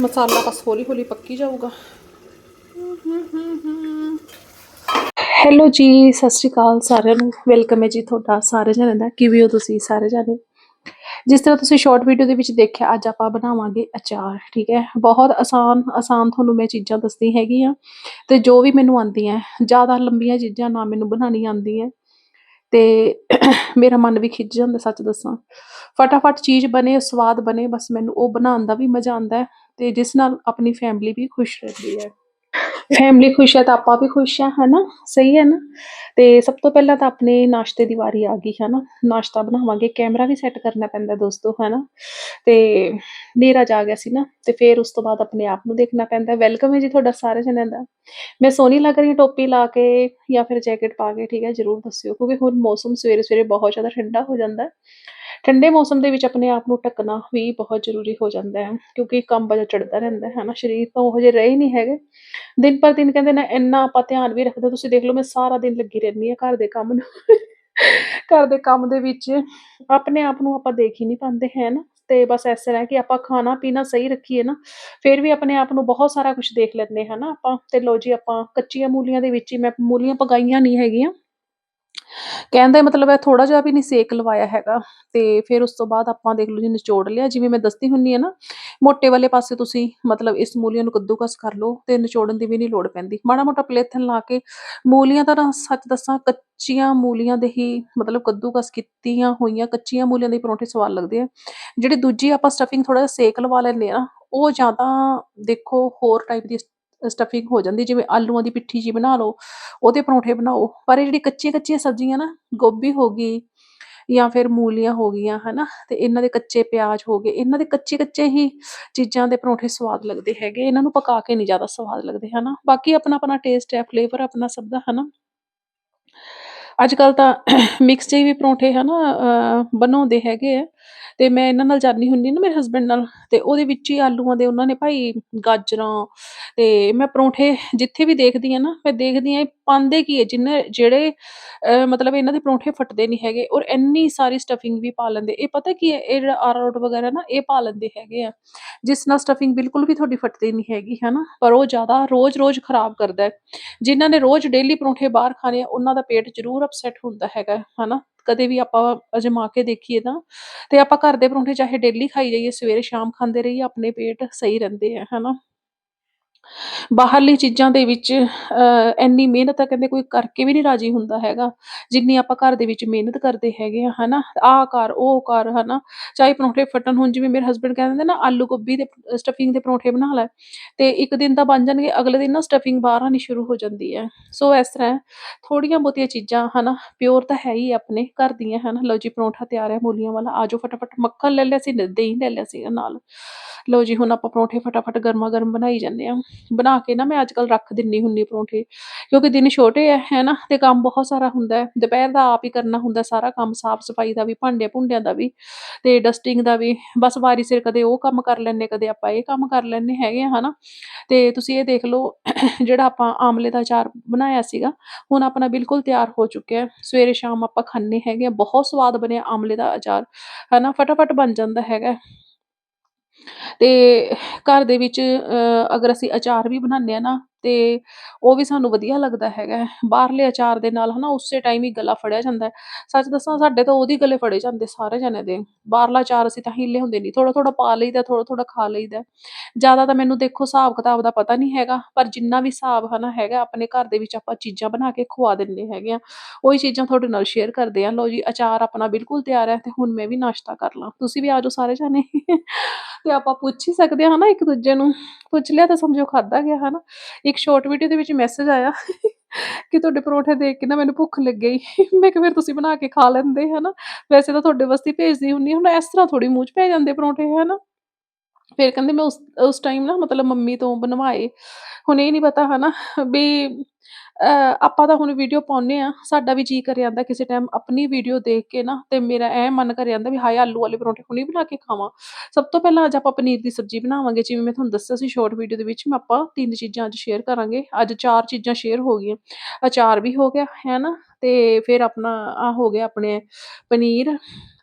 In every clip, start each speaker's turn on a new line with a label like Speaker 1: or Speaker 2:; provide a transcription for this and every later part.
Speaker 1: ਮਸਾਲਾ ਬਸ ਹੌਲੀ ਹੌਲੀ ਪੱਕੀ ਜਾਊਗਾ। ਹੈਲੋ ਜੀ, ਸਤਿ ਸ਼੍ਰੀ ਅਕਾਲ ਸਾਰਿਆਂ ਨੂੰ। ਵੈਲਕਮ ਹੈ ਜੀ ਤੁਹਾਡਾ ਸਾਰੇ ਜਣਿਆਂ ਦਾ। ਕਿਵੇਂ ਹੋ ਤੁਸੀਂ ਸਾਰੇ ਜਾਣੇ? ਜਿਸ ਤਰ੍ਹਾਂ ਤੁਸੀਂ ਸ਼ਾਰਟ ਵੀਡੀਓ ਦੇ ਵਿੱਚ ਦੇਖਿਆ, ਅੱਜ ਆਪਾਂ ਬਣਾਵਾਂਗੇ ਅਚਾਰ, ਠੀਕ ਹੈ? ਬਹੁਤ ਆਸਾਨ ਆਸਾਨ ਤੁਹਾਨੂੰ ਮੈਂ ਚੀਜ਼ਾਂ ਦੱਸਦੀ ਹੈਗੀ ਆ ਤੇ ਜੋ ਵੀ ਮੈਨੂੰ ਆਉਂਦੀਆਂ, ਜ਼ਿਆਦਾ ਲੰਬੀਆਂ ਚੀਜ਼ਾਂ ਨਾ ਮੈਨੂੰ ਬਣਾਉਣੀ ਆਉਂਦੀਆਂ। ਤੇ ਮੇਰਾ ਮਨ ਵੀ ਖਿੱਚ ਜਾਂਦਾ ਸੱਚ ਦੱਸਾਂ। ਫਟਾਫਟ ਚੀਜ਼ ਬਣੇ, ਸਵਾਦ ਬਣੇ, ਬਸ ਮੈਨੂੰ ਉਹ ਬਣਾਉਣ ਦਾ ਵੀ ਮਜ਼ਾ ਆਉਂਦਾ ਅਤੇ ਜਿਸ ਨਾਲ ਆਪਣੀ ਫੈਮਿਲੀ ਵੀ ਖੁਸ਼ ਰਹਿੰਦੀ ਹੈ। ਫੈਮਿਲੀ ਖੁਸ਼ ਹੈ ਤਾਂ ਆਪਾਂ ਵੀ ਖੁਸ਼ ਹਾਂ, ਹਨਾ? ਸਹੀ ਹੈ ਨਾ? ਤੇ ਸਭ ਤੋਂ ਪਹਿਲਾਂ ਤਾਂ ਆਪਣੇ ਨਾਸ਼ਤੇ ਦੀ ਵਾਰੀ ਆ ਗਈ, ਹਨਾ? ਨਾਸ਼ਤਾ ਬਣਾਵਾਂਗੇ, ਕੈਮਰਾ ਵੀ ਸੈੱਟ ਕਰਨਾ ਪੈਂਦਾ ਦੋਸਤੋ, ਹਨਾ? ਤੇ ਹਨੇਰਾ ਜਾ ਗਿਆ ਸੀ ਨਾ, ਤੇ ਫਿਰ ਉਸ ਤੋਂ ਬਾਅਦ ਆਪਣੇ ਆਪ ਨੂੰ ਦੇਖਣਾ ਪੈਂਦਾ। ਵੈਲਕਮ ਹੈ ਜੀ ਤੁਹਾਡਾ ਸਾਰੇ ਜਣਿਆਂ ਦਾ। ਮੈਂ ਸੋਹਣੀ ਲੱਗ ਰਹੀ ਹਾਂ ਟੋਪੀ ਲਾ ਕੇ ਜਾਂ ਫਿਰ ਜੈਕਟ ਪਾ ਕੇ, ਠੀਕ ਹੈ? ਜਰੂਰ ਦੱਸਿਓ, ਕਿਉਂਕਿ ਹੁਣ ਮੌਸਮ ਸਵੇਰੇ ਸਵੇਰੇ ਬਹੁਤ ਜ਼ਿਆਦਾ ਠੰਡਾ ਹੋ ਜਾਂਦਾ। ਹੈ ਠੰਡੇ ਮੌਸਮ ਦੇ ਵਿੱਚ ਆਪਣੇ ਆਪ ਨੂੰ ਢੱਕਣਾ ਵੀ ਬਹੁਤ ਜ਼ਰੂਰੀ ਹੋ ਜਾਂਦਾ ਹੈ, ਕਿਉਂਕਿ ਕੰਮ ਜਿਹਾ ਚੜ੍ਹਦਾ ਰਹਿੰਦਾ ਹੈ ਨਾ ਸਰੀਰ ਤਾਂ ਉਹ ਜਿਹੇ ਰਹੇ ਨਹੀਂ ਹੈਗੇ। ਦਿਨ ਪਰ ਦਿਨ ਕਹਿੰਦੇ ਨਾ, ਇੰਨਾ ਆਪਾਂ ਧਿਆਨ ਵੀ ਰੱਖਦੇ ਤੁਸੀਂ ਦੇਖ ਲਓ, ਮੈਂ ਸਾਰਾ ਦਿਨ ਲੱਗੀ ਰਹਿੰਦੀ ਹਾਂ ਘਰ ਦੇ ਕੰਮ ਨੂੰ। ਘਰ ਦੇ ਕੰਮ ਦੇ ਵਿੱਚ ਆਪਣੇ ਆਪ ਨੂੰ ਆਪਾਂ ਦੇਖ ਹੀ ਨਹੀਂ ਪਾਉਂਦੇ, ਹੈ ਨਾ? ਤੇ ਬਸ ਇਸ ਤਰ੍ਹਾਂ ਹੈ ਕਿ ਆਪਾਂ ਖਾਣਾ ਪੀਣਾ ਸਹੀ ਰੱਖੀਏ ਨਾ, ਫਿਰ ਵੀ ਆਪਣੇ ਆਪ ਨੂੰ ਬਹੁਤ ਸਾਰਾ ਕੁਝ ਦੇਖ ਲੈਂਦੇ ਹਾਂ ਨਾ? ਆਪਾਂ ਤੇ ਲੋ ਜੀ, ਆਪਾਂ ਕੱਚੀਆਂ ਮੂਲੀਆਂ ਦੇ ਵਿੱਚ ਹੀ ਮੈਂ ਮੂਲੀਆਂ ਪਕਾਈਆਂ ਨਹੀਂ ਹੈਗੀਆਂ। ਕਹਿਣ ਮਤਲਬ ਹੈ ਥੋੜਾ ਜਿਹਾ ਵੀ ਨਹੀਂ ਸੇਕ ਲਵਾਇਆ ਹੈਗਾ ਤੇ ਫਿਰ ਉਸ ਤੋਂ ਬਾਅਦ ਆਪਾਂ ਦੇਖ ਲਓ ਜੀ ਨਿਚੋੜ ਲਿਆ, ਜਿਵੇਂ ਮੈਂ ਦੱਸਦੀ ਹੁੰਨੀ ਆ ਨਾ, ਮੋਟੇ ਵਾਲੇ ਪਾਸੇ ਤੁਸੀਂ ਮਤਲਬ ਇਸ ਮੂਲੀਆਂ ਨੂੰ ਕੱਦੂਕਸ ਕਰ ਲਓ ਤੇ ਨਿਚੋੜਨ ਦੀ ਵੀ ਨਹੀਂ ਲੋੜ ਪੈਂਦੀ। ਮਾੜਾ ਮੋਟਾ ਪਲੇਥਨ ਲਾ ਕੇ ਮੂਲੀਆਂ ਤਾਂ ਨਾ ਸੱਚ ਦੱਸਾਂ ਕੱਚੀਆਂ ਮੂਲੀਆਂ ਦੇ ਹੀ ਮਤਲਬ ਕੱਦੂਕਸ ਕੀਤੀਆਂ ਹੋਈਆਂ, ਕੱਚੀਆਂ ਮੂਲੀਆਂ ਦੇ ਪਰੌਂਠੇ ਸਵਾਦ ਲੱਗਦੇ ਆ। ਜਿਹੜੀ ਦੂਜੀ ਆਪਾਂ ਸਟਫਿੰਗ ਥੋੜਾ ਜਿਹਾ ਸੇਕ ਲਵਾ ਲੈਂਦੇ ਆ ਉਹ ਜਾਂ ਤਾਂ ਦੇਖੋ ਹੋਰ ਟਾਈਪ ਦੀ ਸਟਫਿੰਗ ਹੋ ਜਾਂਦੀ ਜਿਵੇਂ ਆਲੂਆਂ ਦੀ ਪਿੱਠੀ ਜੀ ਬਣਾ ਲਓ ਉਹਦੇ ਪਰੌਂਠੇ ਬਣਾਓ। ਪਰ ਇਹ ਜਿਹੜੀ ਕੱਚੀਆਂ ਕੱਚੀਆਂ ਸਬਜ਼ੀਆਂ ਨਾ ਗੋਭੀ ਹੋ ਗਈ ਜਾਂ ਫਿਰ ਮੂਲੀਆਂ ਹੋ ਗਈਆਂ ਹਨਾ ਤੇ ਇਹਨਾਂ ਦੇ ਕੱਚੇ ਪਿਆਜ਼ ਹੋ ਗਏ ਇਹਨਾਂ ਦੇ ਕੱਚੇ ਕੱਚੇ ਹੀ ਚੀਜ਼ਾਂ ਦੇ ਪਰੌਂਠੇ ਸਵਾਦ ਲੱਗਦੇ ਹੈਗੇ। ਇਹਨਾਂ ਨੂੰ ਪਕਾ ਕੇ ਨਹੀਂ ਜ਼ਿਆਦਾ ਸਵਾਦ ਲੱਗਦੇ ਹਨਾ। ਬਾਕੀ ਆਪਣਾ ਆਪਣਾ ਟੇਸਟ ਹੈ ਫਲੇਵਰ ਆਪਣਾ ਸਭ ਦਾ ਹਨਾ। ਅੱਜ ਕੱਲ ਤਾਂ ਮਿਕਸ ਜਿਹੇ ਵੀ ਪਰੌਂਠੇ ਹਨਾ ਅਹ, ਬਣਾਉਂਦੇ ਹੈਗੇ ਆ। ਤੇ ਮੈਂ ਇਹਨਾਂ ਨਾਲ ਜਾਂਦੀ ਹੁੰਦੀ ਨਾ ਮੇਰੇ ਹਸਬੈਂਡ ਨਾਲ ਤੇ ਉਹਦੇ ਵਿੱਚ ਹੀ ਆਲੂਆਂ ਦੇ ਉਹਨਾਂ ਨੇ ਭਾਈ ਗਾਜਰਾਂ ਤੇ ਮੈਂ ਪਰੌਂਠੇ ਜਿੱਥੇ ਵੀ ਦੇਖਦੀ ਆ ਨਾ ਮੈਂ ਦੇਖਦੀ ਆ ਇਹ ਪਾਉਂਦੇ ਕੀ ਹੈ ਜਿੰਨੇ ਜਿਹੜੇ ਅਹ, ਮਤਲਬ ਇਹਨਾਂ ਦੇ ਪਰੌਂਠੇ ਫਟਦੇ ਨਹੀਂ ਹੈਗੇ ਔਰ ਇੰਨੀ ਸਾਰੀ ਸਟਫਿੰਗ ਵੀ ਪਾ ਲੈਂਦੇ। ਇਹ ਪਤਾ ਕੀ ਹੈ ਇਹ ਜਿਹੜਾ ਅਰਾਰੋਟ ਵਗੈਰਾ ਨਾ ਇਹ ਪਾ ਲੈਂਦੇ ਹੈਗੇ ਆ ਜਿਸ ਨਾਲ ਸਟਫਿੰਗ ਬਿਲਕੁਲ ਵੀ ਤੁਹਾਡੀ ਫਟਦੀ ਨਹੀਂ ਹੈਗੀ ਹਨਾ? ਪਰ ਉਹ ਜ਼ਿਆਦਾ ਰੋਜ਼-ਰੋਜ਼ ਖਰਾਬ ਕਰਦਾ ਹੈ। ਜਿਨ੍ਹਾਂ ਨੇ ਰੋਜ਼ ਡੇਲੀ ਪਰੌਂਠੇ ਬਾਹਰ ਖਾਣੇ ਆ ਉਹਨਾਂ ਦਾ ਪੇਟ ਜ਼ਰੂਰ ਅਪਸੈਟ ਹੁੰਦਾ ਹੈਗਾ ਹਨਾ? ਕਦੇ ਵੀ ਆਪਾਂ ਅਜਮਾ ਕੇ ਦੇਖੀਏ ਤਾਂ, ਤੇ ਆਪਾਂ ਘਰ ਦੇ ਪਰੌਂਠੇ ਚਾਹੇ ਡੇਲੀ ਖਾਈ ਜਾਈਏ, ਸਵੇਰੇ ਸ਼ਾਮ ਖਾਂਦੇ ਰਹੀਏ, ਆਪਣੇ ਪੇਟ ਸਹੀ ਰਹਿੰਦੇ ਆ, ਹਨਾ? ਬਾਹਰਲੀ ਚੀਜ਼ਾਂ ਦੇ ਵਿੱਚ ਇੰਨੀ ਮਿਹਨਤ ਤਾਂ ਕਹਿੰਦੇ ਕੋਈ ਕਰਕੇ ਵੀ ਨਹੀਂ ਰਾਜੀ ਹੁੰਦਾ ਹੈਗਾ। ਜਿੰਨੀ ਆਪਾਂ ਘਰ ਦੇ ਵਿੱਚ ਮਿਹਨਤ ਕਰਦੇ ਹੈਗੇ ਆ ਨਾ ਆਹ ਕਰ, ਉਹ ਕਰ ਹੈ ਨਾ ਚਾਹੇ ਪਰੌਂਠੇ ਫਟਣ ਹੁਣ ਜਿਵੇਂ ਮੇਰੇ ਹਸਬੈਂਡ ਕਹਿ ਦਿੰਦੇ ਨਾ, ਆਲੂ ਗੋਭੀ ਦੇ ਸਟਫਿੰਗ ਦੇ ਪਰੌਂਠੇ ਬਣਾ ਲੈ ਅਤੇ ਇੱਕ ਦਿਨ ਤਾਂ ਬਣ ਜਾਣਗੇ, ਅਗਲੇ ਦਿਨ ਨਾ ਸਟਫਿੰਗ ਬਾਹਰ ਆਉਣੀ ਸ਼ੁਰੂ ਹੋ ਜਾਂਦੀ ਹੈ। ਸੋ ਇਸ ਤਰ੍ਹਾਂ ਥੋੜ੍ਹੀਆਂ ਬਹੁਤੀਆਂ ਚੀਜ਼ਾਂ ਹੈ ਨਾ ਪਿਓਰ ਤਾਂ ਹੈ ਹੀ ਆਪਣੇ ਘਰ ਦੀਆਂ ਹੈ ਨਾ ਲਓ ਜੀ, ਪਰੌਂਠਾ ਤਿਆਰ ਹੈ ਮੂਲੀਆਂ ਵਾਲਾ, ਆ ਜਾਓ ਫਟਾਫਟ, ਮੱਖਣ ਲੈ ਲਿਆ ਸੀ ਦਹੀਂ ਲੈ ਲਿਆ ਸੀਗਾ ਨਾਲ। ਲਓ ਜੀ, ਹੁਣ ਆਪਾਂ ਪਰੌਂਠੇ ਫਟਾਫਟ ਗਰਮਾ ਗਰਮ ਬਣਾਈ ਜਾਂਦੇ ਹਾਂ। ਬਣਾ ਕੇ ਨਾ ਮੈਂ ਅੱਜ ਕੱਲ ਰੱਖ ਦਿੰਨੀ ਹੁੰਨੀ ਪਰੌਂਠੇ, ਕਿਉਂਕਿ ਦਿਨ ਛੋਟੇ ਆ ਹੈ ਨਾ ਤੇ ਕੰਮ ਬਹੁਤ ਸਾਰਾ ਹੁੰਦਾ ਹੈ ਦੁਪਹਿਰ ਦਾ ਆਪ ਹੀ ਕਰਨਾ ਹੁੰਦਾ ਸਾਰਾ ਕੰਮ ਸਾਫ਼ ਸਫ਼ਾਈ ਦਾ ਵੀ ਭਾਂਡੇ ਭੁੰਡਿਆਂ ਦਾ ਵੀ, ਤੇ ਡਸਟਿੰਗ ਦਾ ਵੀ, ਬਸ ਵਾਰੀ ਸਿਰ ਕਦੇ ਉਹ ਕੰਮ ਕਰ ਲੈਂਦੇ ਕਦੇ ਆਪਾਂ ਇਹ ਕੰਮ ਕਰ ਲੈਂਦੇ ਹੈਗੇ ਆ, ਹਨਾ। ਤੇ ਤੁਸੀਂ ਇਹ ਦੇਖ ਲਓ, ਜਿਹੜਾ ਆਪਾਂ ਆਮਲੇ ਦਾ ਅਚਾਰ ਬਣਾਇਆ ਸੀਗਾ, ਹੁਣ ਆਪਣਾ ਬਿਲਕੁਲ ਤਿਆਰ ਹੋ ਚੁੱਕਿਆ ਹੈ ਸਵੇਰੇ ਸ਼ਾਮ ਆਪਾਂ ਖਾਂਦੇ ਹੈਗੇ ਆ, ਬਹੁਤ ਸਵਾਦ ਬਣਿਆ ਆਮਲੇ ਦਾ ਅਚਾਰ, ਹਨਾ, ਫਟਾਫਟ ਬਣ ਜਾਂਦਾ ਹੈਗਾ ਤੇ ਘਰ ਦੇ ਵਿੱਚ ਅਗਰ ਅਸੀਂ ਅਚਾਰ ਵੀ ਬਣਾਉਂਦੇ ਹਾਂ ਨਾ ਤੇ ਉਹ ਵੀ ਸਾਨੂੰ ਵਧੀਆ ਲੱਗਦਾ ਹੈਗਾ ਹੈ। ਬਾਹਰਲੇ ਅਚਾਰ ਦੇ ਨਾਲ ਹਨਾ ਉਸੇ ਟਾਈਮ ਹੀ ਗਲਾ ਫੜਿਆ ਜਾਂਦਾ ਹੈ। ਸੱਚ ਦੱਸਾਂ ਸਾਡੇ ਤਾਂ ਉਹਦੀ ਗਲੇ ਫੜੇ ਜਾਂਦੇ ਸਾਰੇ ਜਣੇ ਦੇ। ਬਾਹਰਲਾ ਅਚਾਰ ਅਸੀਂ ਤਾਂ ਹੀਲੇ ਹੁੰਦੇ ਨਹੀਂ ਥੋੜਾ ਥੋੜਾ ਪਾ ਲਈਦਾ ਥੋੜਾ ਥੋੜਾ ਖਾ ਲਈਦਾ। ਜ਼ਿਆਦਾ ਤਾਂ ਮੈਨੂੰ ਦੇਖੋ ਹਿਸਾਬ ਕਿਤਾਬ ਦਾ ਪਤਾ ਨਹੀਂ ਹੈਗਾ। ਪਰ ਜਿੰਨਾ ਵੀ ਹਿਸਾਬ ਹਨਾ ਹੈਗਾ ਆਪਣੇ ਘਰ ਦੇ ਵਿੱਚ ਆਪਾਂ ਚੀਜ਼ਾਂ ਬਣਾ ਕੇ ਖਵਾ ਦਿੰਦੇ ਹੈਗੇ ਹਾਂ। ਉਹੀ ਚੀਜ਼ਾਂ ਤੁਹਾਡੇ ਨਾਲ ਸ਼ੇਅਰ ਕਰਦੇ ਹਾਂ। ਲਓ ਜੀ ਅਚਾਰ ਆਪਣਾ ਬਿਲਕੁਲ ਤਿਆਰ ਹੈ ਤੇ ਹੁਣ ਮੈਂ ਵੀ ਨਾਸ਼ਤਾ ਕਰ ਲਾਂ। ਤੁਸੀਂ ਵੀ ਆ ਜਾਓ ਸਾਰੇ ਜਣੇ। ਤੇ ਆਪਾਂ ਪੁੱਛ ਹੀ ਸਕਦੇ ਹਾਂ ਹਨਾ ਇੱਕ ਦੂਜੇ ਨੂੰ। ਪੁੱਛ ਲਿਆ ਤਾਂ ਸਮਝੋ ਖਾਧਾ ਗਿਆ ਹਨਾ। ਇੱਕ ਸ਼ਾਰਟ ਵੀਡੀਓ ਦੇ ਵਿੱਚ ਮੈਸੇਜ ਆਇਆ ਕਿ ਤੁਹਾਡੇ ਪਰੌਂਠੇ ਦੇਖ ਕੇ ਨਾ ਮੈਨੂੰ ਭੁੱਖ ਲੱਗ। ਗਈ ਮੈਂ ਕਿਹਾ, ਫਿਰ ਤੁਸੀਂ ਬਣਾ ਕੇ ਖਾ ਲੈਂਦੇ, ਹਨਾ? ਵੈਸੇ ਤਾਂ ਤੁਹਾਡੇ ਵਾਸਤੇ ਭੇਜਦੀ ਹੁੰਨੀ ਹੁਣ ਇਸ ਤਰ੍ਹਾਂ ਥੋੜੀ ਮੂੰਹ 'ਚ ਪੈ ਜਾਂਦੇ ਪਰੌਂਠੇ, ਹਨਾ? ਫਿਰ ਕਹਿੰਦੇ ਮੈਂ ਉਸ ਉਸ ਟਾਈਮ ਨਾ ਮਤਲਬ ਮੰਮੀ ਤੋਂ ਬਣਵਾਏ। ਹੁਣ ਇਹ ਨਹੀਂ ਪਤਾ, ਹਨਾ, ਵੀ ਆਪਾਂ ਤਾਂ ਹੁਣ ਵੀਡੀਓ ਪਾਉਂਦੇ ਆ ਸਾਡਾ ਵੀ ਜੀ ਕਰੇ ਜਾਂਦਾ ਕਿਸੇ ਟਾਈਮ ਆਪਣੀ ਵੀਡੀਓ ਦੇਖ ਕੇ ਨਾ, ਤੇ ਮੇਰਾ ਐ ਮਨ ਕਰੇ ਜਾਂਦਾ ਵੀ ਹਾਏ, ਆਲੂ ਵਾਲੇ ਪਰੌਂਠੇ ਹੁਣੀ ਬਣਾ ਕੇ ਖਾਵਾਂ। ਸਭ ਤੋਂ ਪਹਿਲਾਂ ਅੱਜ ਆਪਾਂ ਪਨੀਰ ਦੀ ਸਬਜ਼ੀ ਬਣਾਵਾਂਗੇ, ਜਿਵੇਂ ਮੈਂ ਤੁਹਾਨੂੰ ਦੱਸਿਆ ਸੀ ਸ਼ਾਰਟ ਵੀਡੀਓ ਦੇ ਵਿੱਚ, ਮੈਂ ਆਪਾਂ ਤਿੰਨ ਚੀਜ਼ਾਂ ਅੱਜ ਸ਼ੇਅਰ ਕਰਾਂਗੇ। ਅੱਜ ਚਾਰ ਚੀਜ਼ਾਂ ਸ਼ੇਅਰ ਹੋ ਗਈਆਂ, ਅਚਾਰ ਵੀ ਹੋ ਗਿਆ, ਹੈ ਨਾ? ਤੇ ਫਿਰ ਆਪਣਾ ਆ ਹੋ ਗਿਆ ਆਪਣੇ ਪਨੀਰ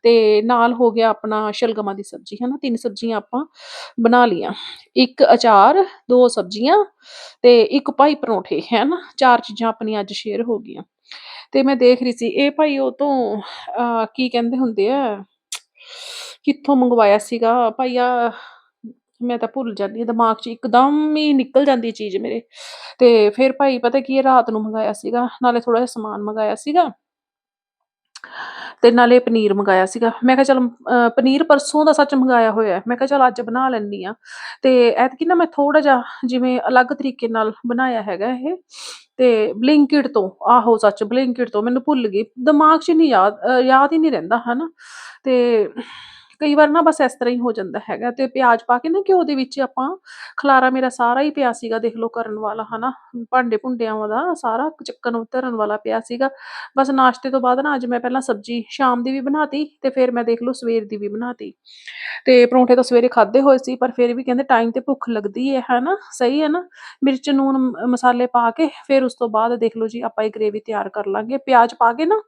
Speaker 1: ਤੇ ਨਾਲ ਹੋ ਗਿਆ ਆਪਣਾ ਸ਼ਲਗਮਾਂ ਦੀ ਸਬਜ਼ੀ, ਹਨਾ? ਤਿੰਨ ਸਬਜ਼ੀਆਂ ਆਪਾਂ ਬਣਾ ਲਈਆਂ। ਇੱਕ ਅਚਾਰ, ਦੋ ਸਬਜ਼ੀਆਂ ਤੇ ਇੱਕ ਭਾਈ ਪਰੌਂਠੇ ਹੈ ਨਾ ਚਾਰ ਚੀਜ਼ਾਂ ਆਪਣੀਆਂ ਅੱਜ ਸ਼ੇਅਰ ਹੋ ਗਈਆਂ। ਤੇ ਮੈਂ ਦੇਖ ਰਹੀ ਸੀ, ਇਹ ਭਾਈ ਉਹ ਤੋਂ ਕੀ ਕਹਿੰਦੇ ਹੁੰਦੇ ਆ? ਕਿੱਥੋਂ ਮੰਗਵਾਇਆ ਸੀਗਾ? ਭਾਈਆ ਮੈਂ ਤਾਂ ਭੁੱਲ ਜਾਂਦੀ ਹਾਂ, ਦਿਮਾਗ 'ਚ ਇੱਕਦਮ ਹੀ ਨਿਕਲ ਜਾਂਦੀ ਚੀਜ਼ ਮੇਰੇ। ਤੇ ਫਿਰ ਭਾਈ ਪਤਾ ਕੀ ਹੈ, ਰਾਤ ਨੂੰ ਮੰਗਾਇਆ ਸੀਗਾ, ਨਾਲੇ ਥੋੜਾ ਜਿਹਾ ਸਮਾਨ ਮੰਗਾਇਆ ਸੀਗਾ। ਤੇ ਨਾਲੇ ਪਨੀਰ ਮੰਗਾਇਆ ਸੀਗਾ। ਮੈਂ ਕਿਹਾ ਚਲ ਪਨੀਰ ਪਰਸੋਂ ਦਾ ਸੱਚ ਮੰਗਾਇਆ ਹੋਇਆ ਮੈਂ ਕਿਹਾ ਚਲ ਅੱਜ ਬਣਾ ਲੈਂਦੀ ਆ ਤੇ ਐਤਕੀ ਨਾ ਮੈਂ ਥੋੜਾ ਜਿਹਾ ਜਿਵੇਂ ਅਲੱਗ ਤਰੀਕੇ ਨਾਲ ਬਣਾਇਆ ਹੈਗਾ ਇਹ। ਤੇ ਬਲਿੰਕਿਟ ਤੋਂ, ਆਹੋ ਸੱਚ ਬਲਿੰਕਿਟ ਤੋਂ ਮੈਨੂੰ ਭੁੱਲ ਗਈ। ਦਿਮਾਗ 'ਚ ਨਹੀਂ ਯਾਦ ਯਾਦ ਹੀ ਨਹੀਂ ਰਹਿੰਦਾ, ਹਨਾ? ਤੇ ਕਈ ਵਾਰ ਨਾ ਬਸ ਇਸ ਤਰ੍ਹਾਂ ਹੀ ਹੋ ਜਾਂਦਾ ਹੈਗਾ ਤੇ ਪਿਆਜ਼ ਪਾ ਕੇ ਨਾ ਘਿਓ ਦੇ ਵਿੱਚ ਆਪਾਂ, ਖਲਾਰਾ ਮੇਰਾ ਸਾਰਾ ਹੀ ਪਿਆ ਸੀਗਾ ਦੇਖ ਲਓ ਕਰਨ ਵਾਲਾ ਹਨਾ, ਭਾਂਡੇ ਭੁੰਡਿਆਂ ਦਾ ਸਾਰਾ ਚੱਕਣ ਧਰਨ ਵਾਲਾ ਪਿਆ ਸੀਗਾ, ਬਸ ਨਾਸ਼ਤੇ ਤੋਂ ਬਾਅਦ ਨਾ ਅੱਜ ਮੈਂ ਪਹਿਲਾਂ ਸਬਜ਼ੀ ਸ਼ਾਮ ਦੀ ਵੀ ਬਣਾਤੀ ਤੇ ਫਿਰ ਮੈਂ ਦੇਖ ਲਓ ਸਵੇਰ ਦੀ ਵੀ ਬਣਾਤੀ। ਤੇ ਪਰੌਂਠੇ ਤਾਂ ਸਵੇਰੇ ਖਾਦੇ ਹੋਏ ਸੀ ਪਰ ਫਿਰ ਵੀ ਕਹਿੰਦੇ ਟਾਈਮ ਤੇ ਭੁੱਖ ਲੱਗਦੀ ਹੈ ਹਨਾ, ਸਹੀ ਹੈ ਨਾ, ਮਿਰਚ, ਨੂਨ ਮਸਾਲੇ ਪਾ ਕੇ ਫਿਰ ਉਸ ਤੋਂ ਬਾਅਦ ਦੇਖ ਲਓ ਜੀ ਆਪਾਂ ਇਹ ਗ੍ਰੇਵੀ ਤਿਆਰ ਕਰ ਲਾਂਗੇ, ਪਿਆਜ਼ ਪਾ ਕੇ ਨਾ,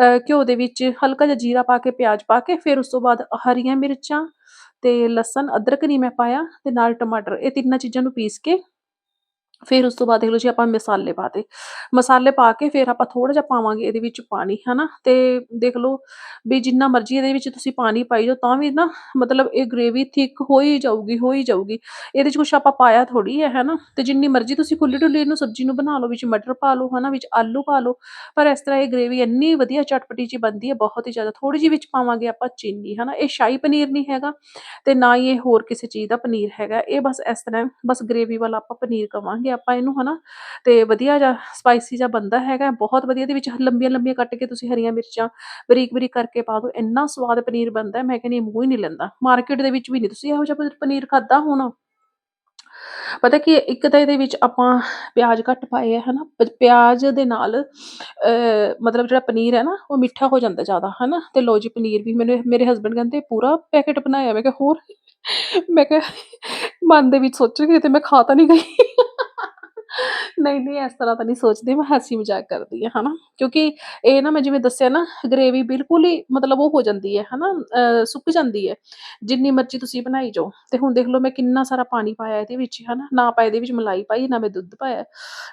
Speaker 1: ਅਹ ਘਿਓ ਦੇ ਵਿੱਚ ਹਲਕਾ ਜਿਹਾ ਜੀਰਾ ਪਾ ਕੇ, ਪਿਆਜ਼ ਪਾ ਕੇ ਫਿਰ ਉਸ ਤੋਂ ਬਾਅਦ ਹਰੀਆਂ ਮਿਰਚਾਂ ਅਤੇ ਲਸਣ, ਅਦਰਕ ਨਹੀਂ ਮੈਂ ਪਾਇਆ ਅਤੇ ਨਾਲ ਟਮਾਟਰ, ਇਹ ਤਿੰਨਾਂ ਚੀਜ਼ਾਂ ਨੂੰ ਪੀਸ ਕੇ ਫਿਰ ਉਸ ਤੋਂ ਬਾਅਦ ਦੇਖ ਲਓ ਜੀ ਆਪਾਂ ਮਸਾਲੇ ਪਾਤੇ। ਮਸਾਲੇ ਪਾ ਕੇ ਫਿਰ ਆਪਾਂ ਥੋੜਾ ਜਿਹਾ ਪਾਵਾਂਗੇ ਇਹਦੇ ਵਿੱਚ ਪਾਣੀ, ਹਨਾ? ਤੇ ਦੇਖ ਲਓ ਵੀ ਜਿੰਨਾ ਮਰਜ਼ੀ ਇਹਦੇ ਵਿੱਚ ਤੁਸੀਂ ਪਾਣੀ ਪਾਈ ਜਾਓ, ਤਾਂ ਵੀ ਨਾ ਮਤਲਬ ਇਹ ਗ੍ਰੇਵੀ ਥਿਕ ਹੋ ਹੀ ਜਾਊਗੀ, ਹੋ ਹੀ ਜਾਊਗੀ। ਇਹਦੇ 'ਚ ਕੁਛ ਆਪਾਂ ਪਾਇਆ ਥੋੜੀ ਹੈ, ਹਨਾ? ਤੇ ਜਿੰਨੀ ਮਰਜ਼ੀ ਤੁਸੀਂ ਖੁੱਲੀ ਡੁੱਲੀ ਇਹਨੂੰ ਸਬਜ਼ੀ ਨੂੰ ਬਣਾ ਲਓ, ਵਿੱਚ ਮਟਰ ਪਾ ਲਓ, ਹਨਾ? ਵਿੱਚ ਆਲੂ ਪਾ ਲਓ। ਪਰ ਇਸ ਤਰ੍ਹਾਂ ਇਹ ਗ੍ਰੇਵੀ ਇੰਨੀ ਵਧੀਆ ਚਟਪਟੀ ਜੀ ਬਣਦੀ ਹੈ, ਬਹੁਤ ਹੀ ਜ਼ਿਆਦਾ। ਥੋੜੀ ਜਿਹੀ ਵਿੱਚ ਪਾਵਾਂਗੇ ਆਪਾਂ ਚੀਨੀ, ਹਨਾ? ਇਹ ਸ਼ਾਹੀ ਪਨੀਰ ਨਹੀਂ ਹੈਗਾ ਤੇ ਨਾ ਹੀ ਇਹ ਹੋਰ ਕਿਸੇ ਚੀਜ਼ ਦਾ ਪਨੀਰ ਹੈਗਾ। ਇਹ ਬਸ ਇਸ ਤਰ੍ਹਾਂ, ਬਸ ਗ੍ਰੇਵੀ ਵਾਲਾ ਆਪਾਂ ਪਨੀਰ ਕਵਾਂਗੇ। ਆਪਾਂ ਇਹਨੂੰ ਹਨਾ? ਤੇ ਵਧੀਆ ਜਿਹਾ ਸਪਾਈਸੀ ਜਿਹਾ ਬੰਦਾ ਹੈਗਾ ਬਹੁਤ ਵਧੀਆ। ਇਹਦੇ ਵਿੱਚ ਲੰਬੀਆਂ ਲੰਬੀਆਂ ਕੱਟ ਕੇ ਤੁਸੀਂ ਹਰੀਆਂ ਮਿਰਚਾਂ ਬਰੀਕ ਬਰੀਕ ਕਰਕੇ ਪਾ ਦਿਓ। ਇੰਨਾ ਸਵਾਦ ਪਨੀਰ ਬਣਦਾ ਮੈਂ ਕਹਿੰਦੀ ਹਾਂ, ਮੂੰਹ ਹੀ ਨਹੀਂ ਲੈਂਦਾ। ਮਾਰਕੀਟ ਦੇ ਵਿੱਚ ਵੀ ਨਹੀਂ। ਤੁਸੀਂ ਇਹੋ ਜਿਹਾ ਪਨੀਰ ਖਾਦਾ ਹੋਣਾ? ਪਤਾ ਕਿ ਇੱਕ ਤਾਂ ਇਹਦੇ ਵਿੱਚ ਆਪਾਂ ਪਿਆਜ਼ ਘੱਟ ਪਾਏ ਆ ਹਨਾ? ਪ- ਪਿਆਜ਼ ਦੇ ਨਾਲ ਮਤਲਬ ਜਿਹੜਾ ਪਨੀਰ ਹੈ ਨਾ ਉਹ ਮਿੱਠਾ ਹੋ ਜਾਂਦਾ ਜ਼ਿਆਦਾ ਹਨਾ? ਤੇ ਲੋ ਜੀ ਪਨੀਰ ਵੀ ਮੈਨੂੰ ਮੇਰੇ ਹਸਬੰਡ ਕਹਿੰਦੇ ਪੂਰਾ ਪੈਕੇਟ ਬਣਾਇਆ। ਮੈਂ ਕਿਹਾ ਹੋਰ? ਮੈਂ ਕਿਹਾ ਮਨ ਦੇ ਵਿੱਚ ਸੋਚਾਂਗੇ ਤੇ ਮੈਂ ਖਾ ਤਾਂ ਨਹੀਂ ਗਈ। ਨਹੀਂ ਨਹੀਂ ਇਸ ਤਰ੍ਹਾਂ ਤਾਂ ਨਹੀਂ ਸੋਚਦੇ ਮੈਂ ਹਾਸੀ ਮਜ਼ਾਕ ਕਰਦੀ ਹਾਂ ਹਨਾ। ਕਿਉਂਕਿ ਇਹ ਨਾ ਮੈਂ ਜਿਵੇਂ ਦੱਸਿਆ ਨਾ ਗ੍ਰੇਵੀ ਬਿਲਕੁਲ ਹੀ ਮਤਲਬ ਉਹ ਹੋ ਜਾਂਦੀ ਹੈ ਹਨਾ ਸੁੱਕ ਜਾਂਦੀ ਹੈ। ਜਿੰਨੀ ਮਰਜ਼ੀ ਤੁਸੀਂ ਬਣਾਈ ਜਾਓ। ਤੇ ਹੁਣ ਦੇਖ ਲਓ ਮੈਂ ਕਿੰਨਾ ਸਾਰਾ ਪਾਣੀ ਪਾਇਆ ਇਹਦੇ ਵਿੱਚ ਹਨਾ। ਨਾ ਪਾਇਆ ਇਹਦੇ ਵਿੱਚ ਮਲਾਈ ਪਾਈ ਨਾ ਮੈਂ ਦੁੱਧ ਪਾਇਆ।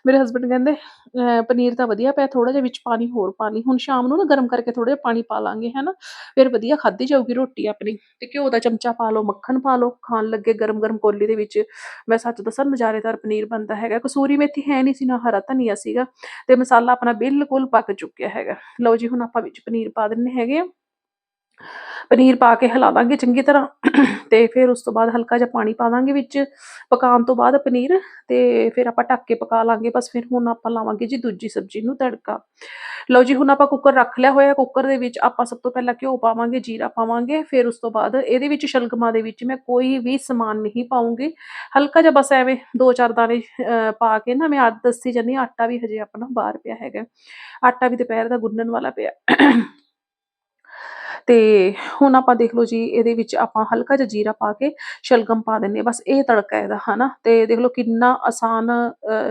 Speaker 1: ਮੇਰੇ ਹਸਬੰਡ ਕਹਿੰਦੇ ਅਹ, ਪਨੀਰ ਤਾਂ ਵਧੀਆ ਪਿਆ ਥੋੜਾ ਜਿਹਾ ਵਿੱਚ ਪਾਣੀ ਹੋਰ ਪਾ ਲਈ ਹੁਣ ਸ਼ਾਮ ਨੂੰ ਨਾ ਗਰਮ ਕਰਕੇ ਥੋੜਾ ਜਿਹਾ ਪਾਣੀ ਪਾ ਲਾਂਗੇ ਹਨਾ। ਫਿਰ ਵਧੀਆ ਖਾਧੀ ਜਾਊਗੀ ਰੋਟੀ ਆਪਣੀ। ਤੇ ਘਿਓ ਦਾ ਚਮਚਾ ਪਾ ਲਓ ਮੱਖਣ ਪਾ ਲਓ। ਖਾਣ ਲੱਗੇ ਗਰਮ ਗਰਮ ਕੋਲੀ ਦੇ ਵਿੱਚ। ਮੈਂ ਸੱਚ ਦੱਸਾਂ ਨਜ਼ਾਰੇਦਾਰ ਪਨੀਰ ਬਣਦਾ ਹੈਗਾ। ਕਸੂਰੀ ਮੇਥੀ ਹੈ ਨਹੀਂ ਸੀ, ਨਾ ਹਰਾ ਧਨੀਆ ਸੀਗਾ ਤੇ ਮਸਾਲਾ ਆਪਣਾ ਬਿਲਕੁਲ ਪੱਕ ਚੁੱਕਿਆ ਹੈਗਾ। ਲਓ ਜੀ, ਹੁਣ ਆਪਾਂ ਵਿੱਚ ਪਨੀਰ ਪਾ ਦਿੰਨੇ ਹੈਗੇ ਆ। ਪਨੀਰ ਪਾ ਕੇ ਹਿਲਾ ਦਾਂਗੇ ਚੰਗੀ ਤਰ੍ਹਾਂ ਤੇ ਫਿਰ ਉਸ ਤੋਂ ਬਾਅਦ ਹਲਕਾ ਜਿਹਾ ਪਾਣੀ ਪਾ ਦਾਂਗੇ ਵਿੱਚ ਪਕਾਉਣ ਤੋਂ ਬਾਅਦ ਪਨੀਰ ਤੇ ਫਿਰ ਆਪਾਂ ਢੱਕ ਕੇ ਪਕਾ ਲਾਂਗੇ। ਬਸ ਫਿਰ ਹੁਣ ਆਪਾਂ ਲਾਵਾਂਗੇ ਜੀ ਦੂਜੀ ਸਬਜ਼ੀ ਨੂੰ ਤੜਕਾ। ਲਓ ਜੀ ਹੁਣ ਆਪਾਂ ਕੁੱਕਰ ਰੱਖ ਲਿਆ ਹੋਇਆ। ਕੁੱਕਰ ਦੇ ਵਿੱਚ ਆਪਾਂ ਸਭ ਤੋਂ ਪਹਿਲਾਂ ਘਿਓ ਪਾਵਾਂਗੇ ਜੀਰਾ ਪਾਵਾਂਗੇ ਫਿਰ ਉਸ ਤੋਂ ਬਾਅਦ ਇਹਦੇ ਵਿੱਚ ਸ਼ਲਗਮਾਂ ਦੇ ਵਿੱਚ ਮੈਂ ਕੋਈ ਵੀ ਸਮਾਨ ਨਹੀਂ ਪਾਉਂਗੀ। ਹਲਕਾ ਜਿਹਾ ਬਸ ਐਵੇਂ ਦੋ ਚਾਰ ਦਾਣੇ ਪਾ ਕੇ ਨਾ ਮੈਂ ਅੱਧ ਦੱਸੀ ਜਾਂਦੀ ਹਾਂ, ਆਟਾ ਵੀ ਹਜੇ ਆਪਣਾ ਬਾਹਰ ਪਿਆ ਹੈਗਾ। ਆਟਾ ਵੀ ਦੁਪਹਿਰ ਦਾ ਗੁੰਨਣ ਵਾਲਾ ਪਿਆ। ਤੇ ਹੁਣ ਆਪਾਂ ਦੇਖ ਲਓ ਜੀ, ਇਹਦੇ ਵਿੱਚ ਆਪਾਂ ਹਲਕਾ ਜਿਹਾ ਜੀਰਾ ਪਾ ਕੇ ਸ਼ਲਗਮ ਪਾ ਦਿੰਨੇ ਹਾਂ। ਬਸ ਇਹ ਤੜਕਾ ਇਹਦਾ, ਹਨਾ? ਤੇ ਦੇਖ ਲਓ ਕਿੰਨਾ ਆਸਾਨ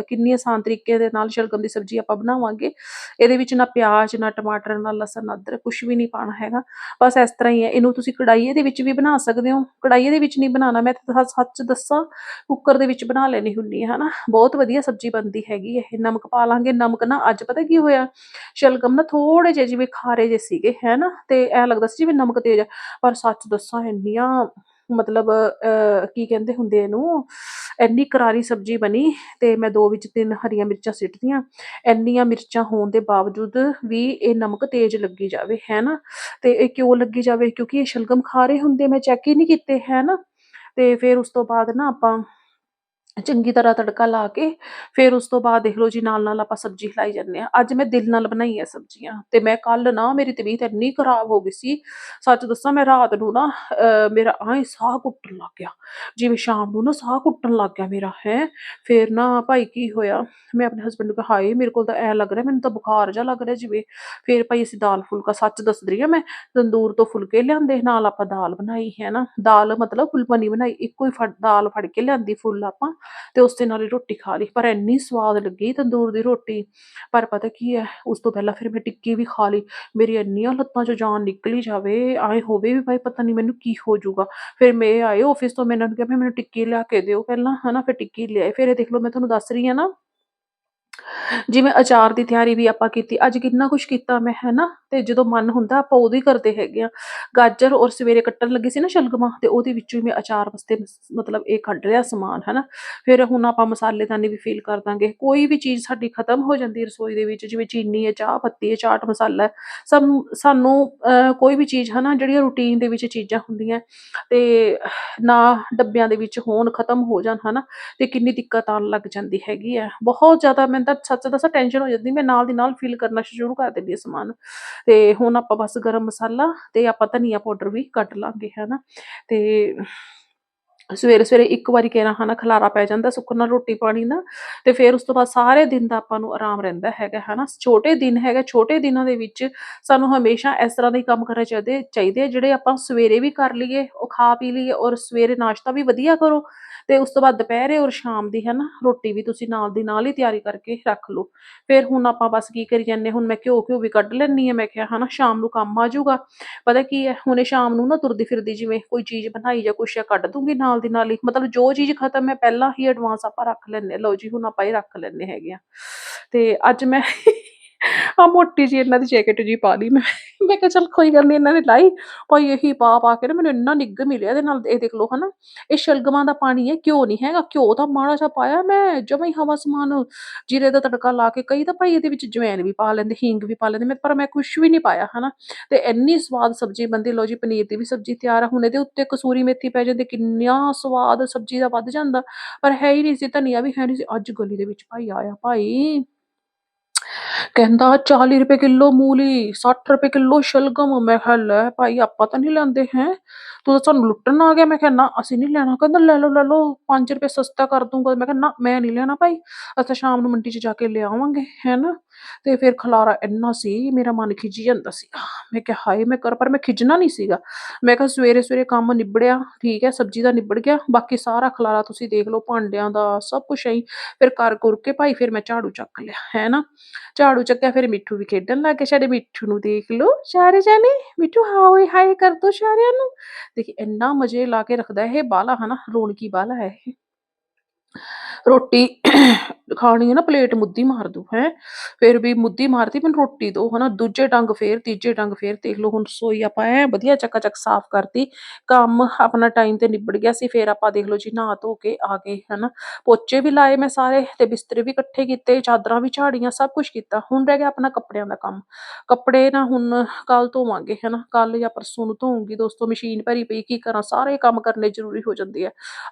Speaker 1: ਕਿੰਨੀ ਆਸਾਨ ਤਰੀਕੇ ਦੇ ਨਾਲ ਸ਼ਲਗਮ ਦੀ ਸਬਜ਼ੀ ਆਪਾਂ ਬਣਾਵਾਂਗੇ। ਇਹਦੇ ਵਿੱਚ ਨਾ ਪਿਆਜ਼, ਨਾ ਟਮਾਟਰ, ਨਾ ਲਸਣ, ਨਾ ਅਦਰਕ ਕੁਝ ਵੀ ਨਹੀਂ ਪਾਣਾ ਹੈਗਾ। ਬਸ ਇਸ ਤਰ੍ਹਾਂ ਹੀ ਹੈ। ਇਹਨੂੰ ਤੁਸੀਂ ਕੜਾਈਏ ਦੇ ਵਿੱਚ ਵੀ ਬਣਾ ਸਕਦੇ ਹੋ। ਕੜਾਈਏ ਦੇ ਵਿੱਚ ਨਹੀਂ ਬਣਾਉਣਾ। ਮੈਂ ਤਾਂ ਸੱਚ ਦੱਸਾਂ, ਕੁੱਕਰ ਦੇ ਵਿੱਚ ਬਣਾ ਲੈਣੀ ਹੁੰਨੀ ਹੈ, ਹਨਾ? ਬਹੁਤ ਵਧੀਆ ਸਬਜ਼ੀ ਬਣਦੀ ਹੈਗੀ ਇਹ। ਨਮਕ ਪਾ ਲਾਂਗੇ। ਨਮਕ ਨਾ ਅੱਜ ਪਤਾ ਕੀ ਹੋਇਆ? ਸ਼ਲਗਮ ਨਾ ਥੋੜੇ ਜਿਹੇ ਜਿਵੇਂ ਖਾਰੇ ਜਿਹੇ ਸੀਗੇ ਹੈ ਨਾ ਤੇ ਐ ਲੱਗਦਾ ਸੀ ਜਿਵੇਂ ਨਮਕ ਤੇਜ਼ ਪਰ ਸੱਚ ਦੱਸਾਂ, ਇੰਨੀਆਂ ਮਤਲਬ ਕੀ ਕਹਿੰਦੇ ਹੁੰਦੇ ਇਹਨੂੰ, ਇੰਨੀ ਕਰਾਰੀ ਸਬਜ਼ੀ ਬਣੀ ਤੇ ਮੈਂ ਦੋ ਵਿੱਚ ਤਿੰਨ ਹਰੀਆਂ ਮਿਰਚਾਂ ਸਿੱਟਦੀਆਂ ਇੰਨੀਆਂ ਮਿਰਚਾਂ ਹੋਣ ਦੇ ਬਾਵਜੂਦ ਵੀ ਇਹ ਨਮਕ ਤੇਜ਼ ਲੱਗੀ ਜਾਵੇ ਹੈ ਨਾ ਤੇ ਇਹ ਕਿਉਂ ਲੱਗੀ ਜਾਵੇ? ਕਿਉਂਕਿ ਇਹ ਸ਼ਲਗਮ ਖਾ ਰਹੇ ਹੁੰਦੇ, ਮੈਂ ਚੈੱਕ ਹੀ ਨਹੀਂ ਕੀਤੇ ਹੈ ਨਾ ਤੇ ਫਿਰ ਉਸ ਤੋਂ ਬਾਅਦ ਨਾ ਆਪਾਂ ਚੰਗੀ ਤਰ੍ਹਾਂ ਤੜਕਾ ਲਾ ਕੇ ਫਿਰ ਉਸ ਤੋਂ ਬਾਅਦ ਦੇਖ ਲਓ ਜੀ ਨਾਲ ਨਾਲ ਆਪਾਂ ਸਬਜ਼ੀ ਹਿਲਾਈ ਜਾਂਦੇ ਆ ਅੱਜ ਮੈਂ ਦਿਲ ਨਾਲ ਬਣਾਈ ਹੈ ਸਬਜ਼ੀਆਂ ਤੇ ਮੈਂ ਕੱਲ ਨਾ ਮੇਰੀ ਤਬੀਅਤ ਇੰਨੀ ਖਰਾਬ ਹੋ ਗਈ ਸੀ, ਸੱਚ ਦੱਸਾਂ ਮੈਂ ਰਾਤ ਨੂੰ ਨਾ ਮੇਰਾ ਆਏ ਸਾਹ ਘੁੱਟਣ ਲੱਗ ਗਿਆ। ਜਿਵੇਂ ਸ਼ਾਮ ਨੂੰ ਨਾ ਸਾਹ ਘੁੱਟਣ ਲੱਗ ਗਿਆ ਮੇਰਾ, ਹੈ। ਫਿਰ ਨਾ ਭਾਈ ਕੀ ਹੋਇਆ, ਮੈਂ ਆਪਣੇ ਹਸਬੰਡ ਨੂੰ ਕਿਹਾ, ਹਾਏ, ਮੇਰੇ ਕੋਲ ਤਾਂ ਐ ਲੱਗ ਰਿਹਾ, ਮੈਨੂੰ ਤਾਂ ਬੁਖਾਰ ਜਿਹਾ ਲੱਗ ਰਿਹਾ ਜਿਵੇਂ। ਫਿਰ ਭਾਈ ਅਸੀਂ ਦਾਲ ਫੁਲਕਾ ਸੱਚ ਦੱਸ ਰਹੀ ਆ ਮੈਂ, ਤੰਦੂਰ ਤੋਂ ਫੁਲਕੇ ਲਿਆਂਦੇ, ਨਾਲ ਆਪਾਂ ਦਾਲ ਬਣਾਈ, ਹੈ ਨਾ। ਦਾਲ ਮਤਲਬ ਫੁੱਲ ਬਣੀ ਬਣਾਈ, ਇੱਕੋ ਹੀ ਫੜ, ਦਾਲ ਫੜ ਕੇ ਲਿਆਂਦੀ ਫੁੱਲ ਆਪਾਂ। ਤੇ ਉਸ ਦੇ ਨਾਲ ਹੀ ਰੋਟੀ ਖਾ ਲਈ। ਪਰ ਇੰਨੀ ਸਵਾਦ ਲੱਗੀ ਤੰਦੂਰ ਦੀ ਰੋਟੀ। ਪਰ ਪਤਾ ਕੀ ਹੈ ਉਸ ਤੋਂ ਪਹਿਲਾਂ ਫਿਰ ਮੈਂ ਟਿੱਕੀ ਵੀ ਖਾ ਲਈ। ਮੇਰੀ ਇੰਨੀਆਂ ਲੱਤਾਂ 'ਚੋਂ ਜਾਨ ਨਿਕਲੀ ਜਾਵੇ ਆਏ ਹੋਵੇ ਵੀ ਭਾਈ ਪਤਾ ਨਹੀਂ ਮੈਨੂੰ ਕੀ ਹੋ ਜਾਊਗਾ। ਫਿਰ ਮੈਂ ਆਏ ਆਫਿਸ ਤੋਂ, ਮੈਂ ਇਹਨਾਂ ਨੂੰ ਕਿਹਾ ਵੀ ਮੈਨੂੰ ਟਿੱਕੀ ਲਿਆ ਕੇ ਦਿਓ ਪਹਿਲਾਂ, ਹਨਾ, ਫਿਰ ਟਿੱਕੀ ਲਿਆਏ। ਫਿਰ ਇਹ ਦੇਖ ਲਓ, ਮੈਂ ਤੁਹਾਨੂੰ ਦੱਸ ਰਹੀ ਹਾਂ ਨਾ ਜਿਵੇਂ ਅਚਾਰ ਦੀ ਤਿਆਰੀ ਵੀ ਆਪਾਂ ਕੀਤੀ ਅੱਜ ਕਿੰਨਾ ਕੁਛ ਕੀਤਾ ਮੈਂ ਹੈਨਾ? ਤੇ ਜਦੋਂ ਮਨ ਹੁੰਦਾ ਆਪਾਂ ਉਦੋਂ ਹੀ ਕਰਦੇ ਹੈਗੇ ਆ। ਗਾਜਰ ਔਰ ਸਵੇਰੇ ਕੱਟਣ ਲੱਗੀ ਸੀ ਨਾ ਸ਼ਲਗਮਾਂ ਤੇ ਉਹਦੇ ਵਿੱਚੋਂ ਹੀ ਮੈਂ ਅਚਾਰ ਵਾਸਤੇ ਮਸ- ਮਤਲਬ ਇਹ ਕੱਢ ਰਿਹਾ ਸਮਾਨ ਹੈਨਾ? ਫਿਰ ਹੁਣ ਆਪਾਂ ਮਸਾਲੇਦਾਨੀ ਵੀ ਫੀਲ ਕਰ ਦਾਂਗੇ। ਕੋਈ ਵੀ ਚੀਜ਼ ਸਾਡੀ ਖਤਮ ਹੋ ਜਾਂਦੀ ਹੈ ਰਸੋਈ ਦੇ ਵਿੱਚ ਜਿਵੇਂ ਚੀਨੀ ਹੈ ਚਾਹ ਪੱਤੀ ਹੈ ਚਾਟ ਮਸਾਲਾ ਹੈ ਸਾਨੂੰ ਸਾਨੂੰ ਅਹ, ਕੋਈ ਵੀ ਚੀਜ਼ ਹਨਾ? ਜਿਹੜੀਆਂ ਰੂਟੀਨ ਦੇ ਵਿੱਚ ਚੀਜ਼ਾਂ ਹੁੰਦੀਆਂ ਤੇ ਨਾ ਡੱਬਿਆਂ ਦੇ ਵਿੱਚ ਹੋਣ ਖਤਮ ਹੋ ਜਾਣ ਹਨਾ? ਤੇ ਕਿੰਨੀ ਦਿੱਕਤ ਆਉਣ ਲੱਗ ਜਾਂਦੀ ਹੈਗੀ ਹੈ। ਬਹੁਤ ਜ਼ਿਆਦਾ ਮੈਂ ਤਾਂ ਸੱਚ ਦੱਸਾਂ ਟੈਨਸ਼ਨ ਹੋ ਜਾਂਦੀ, ਮੈਂ ਨਾਲ ਦੀ ਨਾਲ ਫੀਲ ਕਰਨਾ ਸ਼ੁਰੂ ਕਰ ਦਿੰਦੀ ਹਾਂ ਸਮਾਨ। ਤੇ ਹੁਣ ਆਪਾਂ ਬਸ ਗਰਮ ਮਸਾਲਾ ਤੇ ਆਪਾਂ ਧਨੀਆ ਪਾਊਡਰ ਵੀ ਕੱਟ ਲਾਂਗੇ, ਹਨਾ। ਤੇ ਸਵੇਰੇ ਸਵੇਰੇ ਇੱਕ ਵਾਰੀ ਕਹਿਣਾ ਹਨਾ, ਖਲਾਰਾ ਪੈ ਜਾਂਦਾ, ਸੁੱਕਣ ਨਾਲ ਰੋਟੀ ਪਾਣੀ ਦਾ ਤੇ ਫਿਰ ਉਸ ਤੋਂ ਬਾਅਦ ਸਾਰੇ ਦਿਨ ਦਾ ਆਪਾਂ ਨੂੰ ਆਰਾਮ ਰਹਿੰਦਾ ਹੈਗਾ, ਹਨਾ। ਛੋਟੇ ਦਿਨ ਹੈਗਾ, ਛੋਟੇ ਦਿਨਾਂ ਦੇ ਵਿੱਚ ਸਾਨੂੰ ਹਮੇਸ਼ਾ ਇਸ ਤਰ੍ਹਾਂ ਦੇ ਕੰਮ ਕਰਨੇ ਚਾਹੀਦੇ ਚਾਹੀਦੇ ਆ ਜਿਹੜੇ ਆਪਾਂ ਸਵੇਰੇ ਵੀ ਕਰ ਲਈਏ, ਉਹ ਖਾ ਪੀ ਲਈਏ ਔਰ ਸਵੇਰੇ ਨਾਸ਼ਤਾ ਵੀ ਵਧੀਆ ਕਰੋ। ਤੇ ਉਸ ਤੋਂ ਬਾਅਦ ਦੁਪਹਿਰੇ ਔਰ ਸ਼ਾਮ ਦੀ ਹੈ ਨਾ ਰੋਟੀ ਵੀ ਤੁਸੀਂ ਨਾਲ ਦੀ ਨਾਲ ਹੀ ਤਿਆਰੀ ਕਰਕੇ ਰੱਖ ਲਓ। ਫਿਰ ਹੁਣ ਆਪਾਂ ਬਸ ਕੀ ਕਰੀ ਜਾਂਦੇ, ਹੁਣ ਮੈਂ ਘਿਓ ਘਿਓ ਵੀ ਕੱਢ ਲੈਣੀ ਆ ਮੈਂ ਕਿਹਾ ਹਨਾ ਸ਼ਾਮ ਨੂੰ ਕੰਮ ਆ ਜਾਊਗਾ। ਪਤਾ ਕੀ ਹੈ, ਹੁਣੇ ਸ਼ਾਮ ਨੂੰ ਨਾ ਤੁਰਦੀ ਫਿਰਦੀ ਜਿਵੇਂ ਕੋਈ ਚੀਜ਼ ਬਣਾਈ ਜਾਂ ਕੁਛ ਆ ਕੱਢ ਦੂੰਗੀ ਨਾਲ ਦੀ ਨਾਲ ਹੀ। ਮਤਲਬ ਜੋ ਚੀਜ਼ ਖਤਮ ਹੈ, ਪਹਿਲਾਂ ਹੀ ਐਡਵਾਂਸ ਆਪਾਂ ਰੱਖ ਲੈਂਦੇ ਲਓ ਜੀ, ਹੁਣ ਆਪਾਂ ਇਹ ਰੱਖ ਲੈਂਦੇ ਹੈਗੇ ਆ ਤੇ ਅੱਜ ਮੈਂ ਆ ਮੋਟੀ ਜੀ ਇਹਨਾਂ ਦੀ ਜੈਕਟ ਜੀ ਪਾ ਲਈ ਮੈਂ। ਮੈਂ ਕਿਹਾ, ਚੱਲ ਕੋਈ ਗੱਲ ਨਹੀਂ ਇਹਨਾਂ ਨੇ ਲਾਈ। ਭਾਈ ਇਹੀ ਪਾ ਪਾ ਕੇ ਨਾ ਮੈਨੂੰ ਇੰਨਾ ਨਿੱਘ ਮਿਲਿਆ ਇਹਦੇ ਨਾਲ। ਇਹ ਦੇਖ ਲਓ ਹਨਾ, ਇਹ ਸ਼ਲਗਮਾਂ ਦਾ ਪਾਣੀ ਹੈ, ਘਿਓ ਨਹੀਂ ਹੈਗਾ। ਘਿਓ ਤਾਂ ਮਾੜਾ ਜਿਹਾ ਪਾਇਆ, ਮੈਂ ਜਮਾਂ ਹੀ ਹਵਾ ਸਮਾਨ ਜੀਰੇ ਦਾ ਤੜਕਾ ਲਾ ਕੇ ਕਈ ਤਾਂ ਭਾਈ ਇਹਦੇ ਵਿੱਚ ਜਵੈਨ ਵੀ ਪਾ ਲੈਂਦੇ, ਹਿੰਗ ਵੀ ਪਾ ਲੈਂਦੇ। ਮੈਂ ਪਰ ਮੈਂ ਕੁਝ ਵੀ ਨਹੀਂ ਪਾਇਆ ਹਨਾ। ਤੇ ਇੰਨੀ ਸਵਾਦ ਸਬਜ਼ੀ ਬਣਦੀ, ਲਓ ਜੀ, ਪਨੀਰ ਦੀ ਵੀ ਸਬਜ਼ੀ ਤਿਆਰ ਆ। ਹੁਣ ਇਹਦੇ ਉੱਤੇ ਕਸੂਰੀ ਮੇਥੀ ਪੈ ਜਾਂਦੀ ਕਿੰਨਾ ਸਵਾਦ ਸਬਜ਼ੀ ਦਾ ਵੱਧ ਜਾਂਦਾ। ਪਰ ਹੈ ਹੀ ਨਹੀਂ ਸੀ, ਧਨੀਆ ਵੀ ਹੈ ਨਹੀਂ ਸੀ। ਅੱਜ ਗਲੀ ਦੇ ਵਿੱਚ ਭਾਈ ਆਇਆ ਭਾਈ। ਕਹਿੰਦਾ 40 ਰੁਪਏ ਕਿਲੋ ਮੂਲੀ 60 ਰੁਪਏ ਕਿਲੋ ਸ਼ਲਗਮ ਮੈਂ ਕਿਹਾ ਲੈ ਭਾਈ ਆਪਾਂ ਤਾਂ ਨਹੀਂ ਲੈਂਦੇ ਹੈ ਤੂੰ ਤਾਂ ਸਾਨੂੰ ਲੁੱਟਣ ਆ ਗਿਆ ਮੈਂ ਕਿਹਾ ਨਾ ਅਸੀਂ ਨਹੀਂ ਲੈਣਾ ਕਹਿੰਦਾ ਲੈ ਲਓ ਲੈ ਲਓ 5 ਰੁਪਏ ਸਸਤਾ ਕਰ ਦੂੰਗਾ ਮੈਂ ਕਿਹਾ ਨਾ ਮੈਂ ਨਹੀਂ ਲੈਣਾ ਭਾਈ ਅਸੀਂ ਤਾਂ ਸ਼ਾਮ ਨੂੰ ਮੰਡੀ 'ਚ ਜਾ ਕੇ ਲਿਆਵਾਂਗੇ ਹੈ ਨਾ ਤੇ ਫਿਰ ਖਲਾਰਾ ਇੰਨਾ ਸੀ ਮੇਰਾ ਮਨ ਖਿਜੀ ਜਾਂਦਾ ਸੀ ਆਹ, ਮੈਂ ਕਿਹਾ ਹਾਏ ਮੈਂ ਕਰ ਪਰ ਮੈਂ ਖਿਜਣਾ ਨਹੀਂ ਸੀਗਾ ਮੈਂ ਕਿਹਾ ਸਵੇਰੇ ਸਵੇਰੇ ਕੰਮ ਨਿਬੜਿਆ ਠੀਕ ਹੈ ਸਬਜ਼ੀ ਦਾ ਨਿਬੜ ਗਿਆ ਬਾਕੀ ਸਾਰਾ ਖਲਾਰਾ ਤੁਸੀਂ ਦੇਖ ਲਓ ਭਾਂਡਿਆਂ ਦਾ ਸਭ ਕੁਝ ਐਂ ਹੀ। ਫਿਰ ਕਰ ਕੁਰ ਕੇ ਭਾਈ ਫਿਰ ਮੈਂ ਝਾੜੂ ਚੱਕ ਲਿਆ ਹੈ ਨਾ ਝਾੜੂ ਝਾੜੂ ਚੱਕਿਆ, ਫਿਰ ਮਿੱਠੂ ਵੀ ਖੇਡਣ ਲੱਗ ਗਿਆ। ਸਾਡੇ ਮਿੱਠੂ ਨੂੰ ਦੇਖ ਲਓ ਸਾਰੇ ਜਾਣੇ ਮਿੱਠੂ, ਹਾਏ ਹਾਏ ਕਰ ਦੋ ਸਾਰਿਆਂ ਨੂੰ। ਦੇਖੀ, ਇੰਨਾ ਮਜ਼ੇ ਲਾ ਕੇ ਰੱਖਦਾ ਇਹ ਬਾਲਾ ਹਨਾ? ਰੌਣਕੀ ਬਾਲਾ ਹੈ ਇਹ। ਰੋਟੀ ਖਾਣੀ ਹੈ ਨਾ, ਪਲੇਟ ਮੁੱਦੀ ਮਾਰ ਦੂ, ਹੈ। ਫਿਰ ਵੀ ਮੁੱਦੀ ਮਾਰਤੀ, ਮੈਨੂੰ ਰੋਟੀ ਦੋ, ਹਨਾ। ਦੂਜੇ ਡੰਗ ਫੇਰ, ਤੀਜੇ ਡੰਗ ਫੇਰ, ਦੇਖ ਲਓ ਹੁਣ ਸੋਈ ਆਪਾਂ ਐ ਵਧੀਆ ਚੱਕਾ ਚੱਕ ਸਾਫ਼ ਕਰਤੀ। ਕੰਮ ਆਪਣਾ ਟਾਈਮ ਤੇ ਨਿਬੜ ਗਿਆ ਸੀ, ਫਿਰ ਆਪਾਂ ਦੇਖ ਲਓ ਜੀ ਨਹਾ ਧੋ ਕੇ ਆ ਗਏ, ਹਨਾ। ਪੋਚੇ ਵੀ ਲਾਏ ਮੈਂ ਸਾਰੇ ਤੇ ਬਿਸਤਰੇ ਵੀ ਇਕੱਠੇ ਕੀਤੇ, ਚਾਦਰਾਂ ਵੀ ਝਾੜੀਆਂ, ਸਭ ਕੁਝ ਕੀਤਾ। ਹੁਣ ਰਹਿ ਗਿਆ ਆਪਣਾ ਕੱਪੜਿਆਂ ਦਾ ਕੰਮ। ਕੱਪੜੇ ਨਾ ਹੁਣ ਕੱਲ ਧੋਵਾਂਗੇ, ਹਨਾ। ਕੱਲ ਜਾਂ ਪਰਸੋਂ ਨੂੰ ਧੋਊਂਗੀ ਦੋਸਤੋ, ਮਸ਼ੀਨ ਭਰੀ ਪਈ, ਕੀ ਕਰਾਂ? ਸਾਰੇ ਕੰਮ ਕਰਨੇ ਜ਼ਰੂਰੀ ਹੋ ਜਾਂਦੇ ਆ।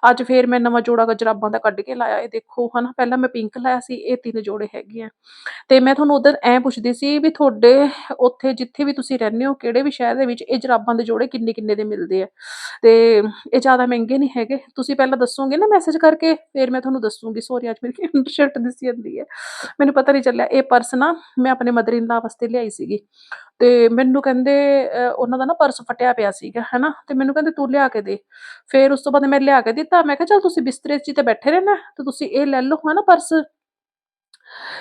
Speaker 1: ਅੱਜ ਫੇਰ ਮੈਂ ਨਵਾਂ ਜੋੜਾ ਜਰਾਬਾਂ ਦਾ ਕੱਢ ਕੇ ਲਾਇਆ, ਇਹ ਦੇਖੋ, ਹਨਾ। ਪਹਿਲਾਂ ਮੈਂ ਪਿੰਕ ਲਾਇਆ ਸੀ ਇਹ ਤਿੰਨ ਜੋੜੇ ਹੈਗੇ ਆ। ਤੇ ਮੈਂ ਤੁਹਾਨੂੰ ਉਧਰ ਐ ਪੁੱਛਦੀ ਸੀ ਵੀ ਤੁਹਾਡੇ ਉੱਥੇ ਜਿੱਥੇ ਵੀ ਤੁਸੀਂ ਰਹਿੰਦੇ ਹੋ, ਕਿਹੜੇ ਵੀ ਸ਼ਹਿਰ ਦੇ ਵਿੱਚ ਇਹ ਜਰਾਬਾਂ ਦੇ ਜੋੜੇ ਕਿੰਨੇ ਕਿੰਨੇ ਦੇ ਮਿਲਦੇ ਆ? ਤੇ ਇਹ ਜ਼ਿਆਦਾ ਮਹਿੰਗੇ ਨਹੀਂ ਹੈਗੇ? ਤੁਸੀਂ ਪਹਿਲਾਂ ਦੱਸੋਗੇ ਨਾ ਮੈਸੇਜ ਕਰਕੇ, ਫਿਰ ਮੈਂ ਤੁਹਾਨੂੰ ਦੱਸੂਗੀ। ਸੋਰੀ ਅੱਜ ਮੇਰੀ ਸ਼ਰਟ ਦਿਸੀ ਜਾਂਦੀ ਹੈ। ਮੈਨੂੰ ਪਤਾ ਨਹੀਂ ਚੱਲਿਆ। ਇਹ ਪਰਸ ਨਾ ਮੈਂ ਆਪਣੇ ਮਦਰ ਇਨ ਲਾ ਵਾਸਤੇ ਲਿਆਈ ਸੀਗੀ। ਤੇ ਮੈਨੂੰ ਕਹਿੰਦੇ ਅਹ, ਉਹਨਾਂ ਦਾ ਨਾ ਪਰਸ ਫਟਿਆ ਪਿਆ ਸੀਗਾ ਹੈਨਾ? ਤੇ ਮੈਨੂੰ ਕਹਿੰਦੇ ਤੂੰ ਲਿਆ ਕੇ ਦੇ। ਫਿਰ ਉਸ ਤੋਂ ਬਾਅਦ ਮੈਂ ਲਿਆ ਕੇ ਦਿੱਤਾ। ਮੈਂ ਕਿਹਾ ਚਲ ਤੁਸੀਂ ਬਿਸਤਰੇ 'ਚ ਹੀ ਤੇ ਬੈਠੇ ਰਹਿਣਾ ਤੇ ਤੁਸੀਂ ਇਹ ਲੈ ਲਓ ਹਨਾ ਪਰਸ?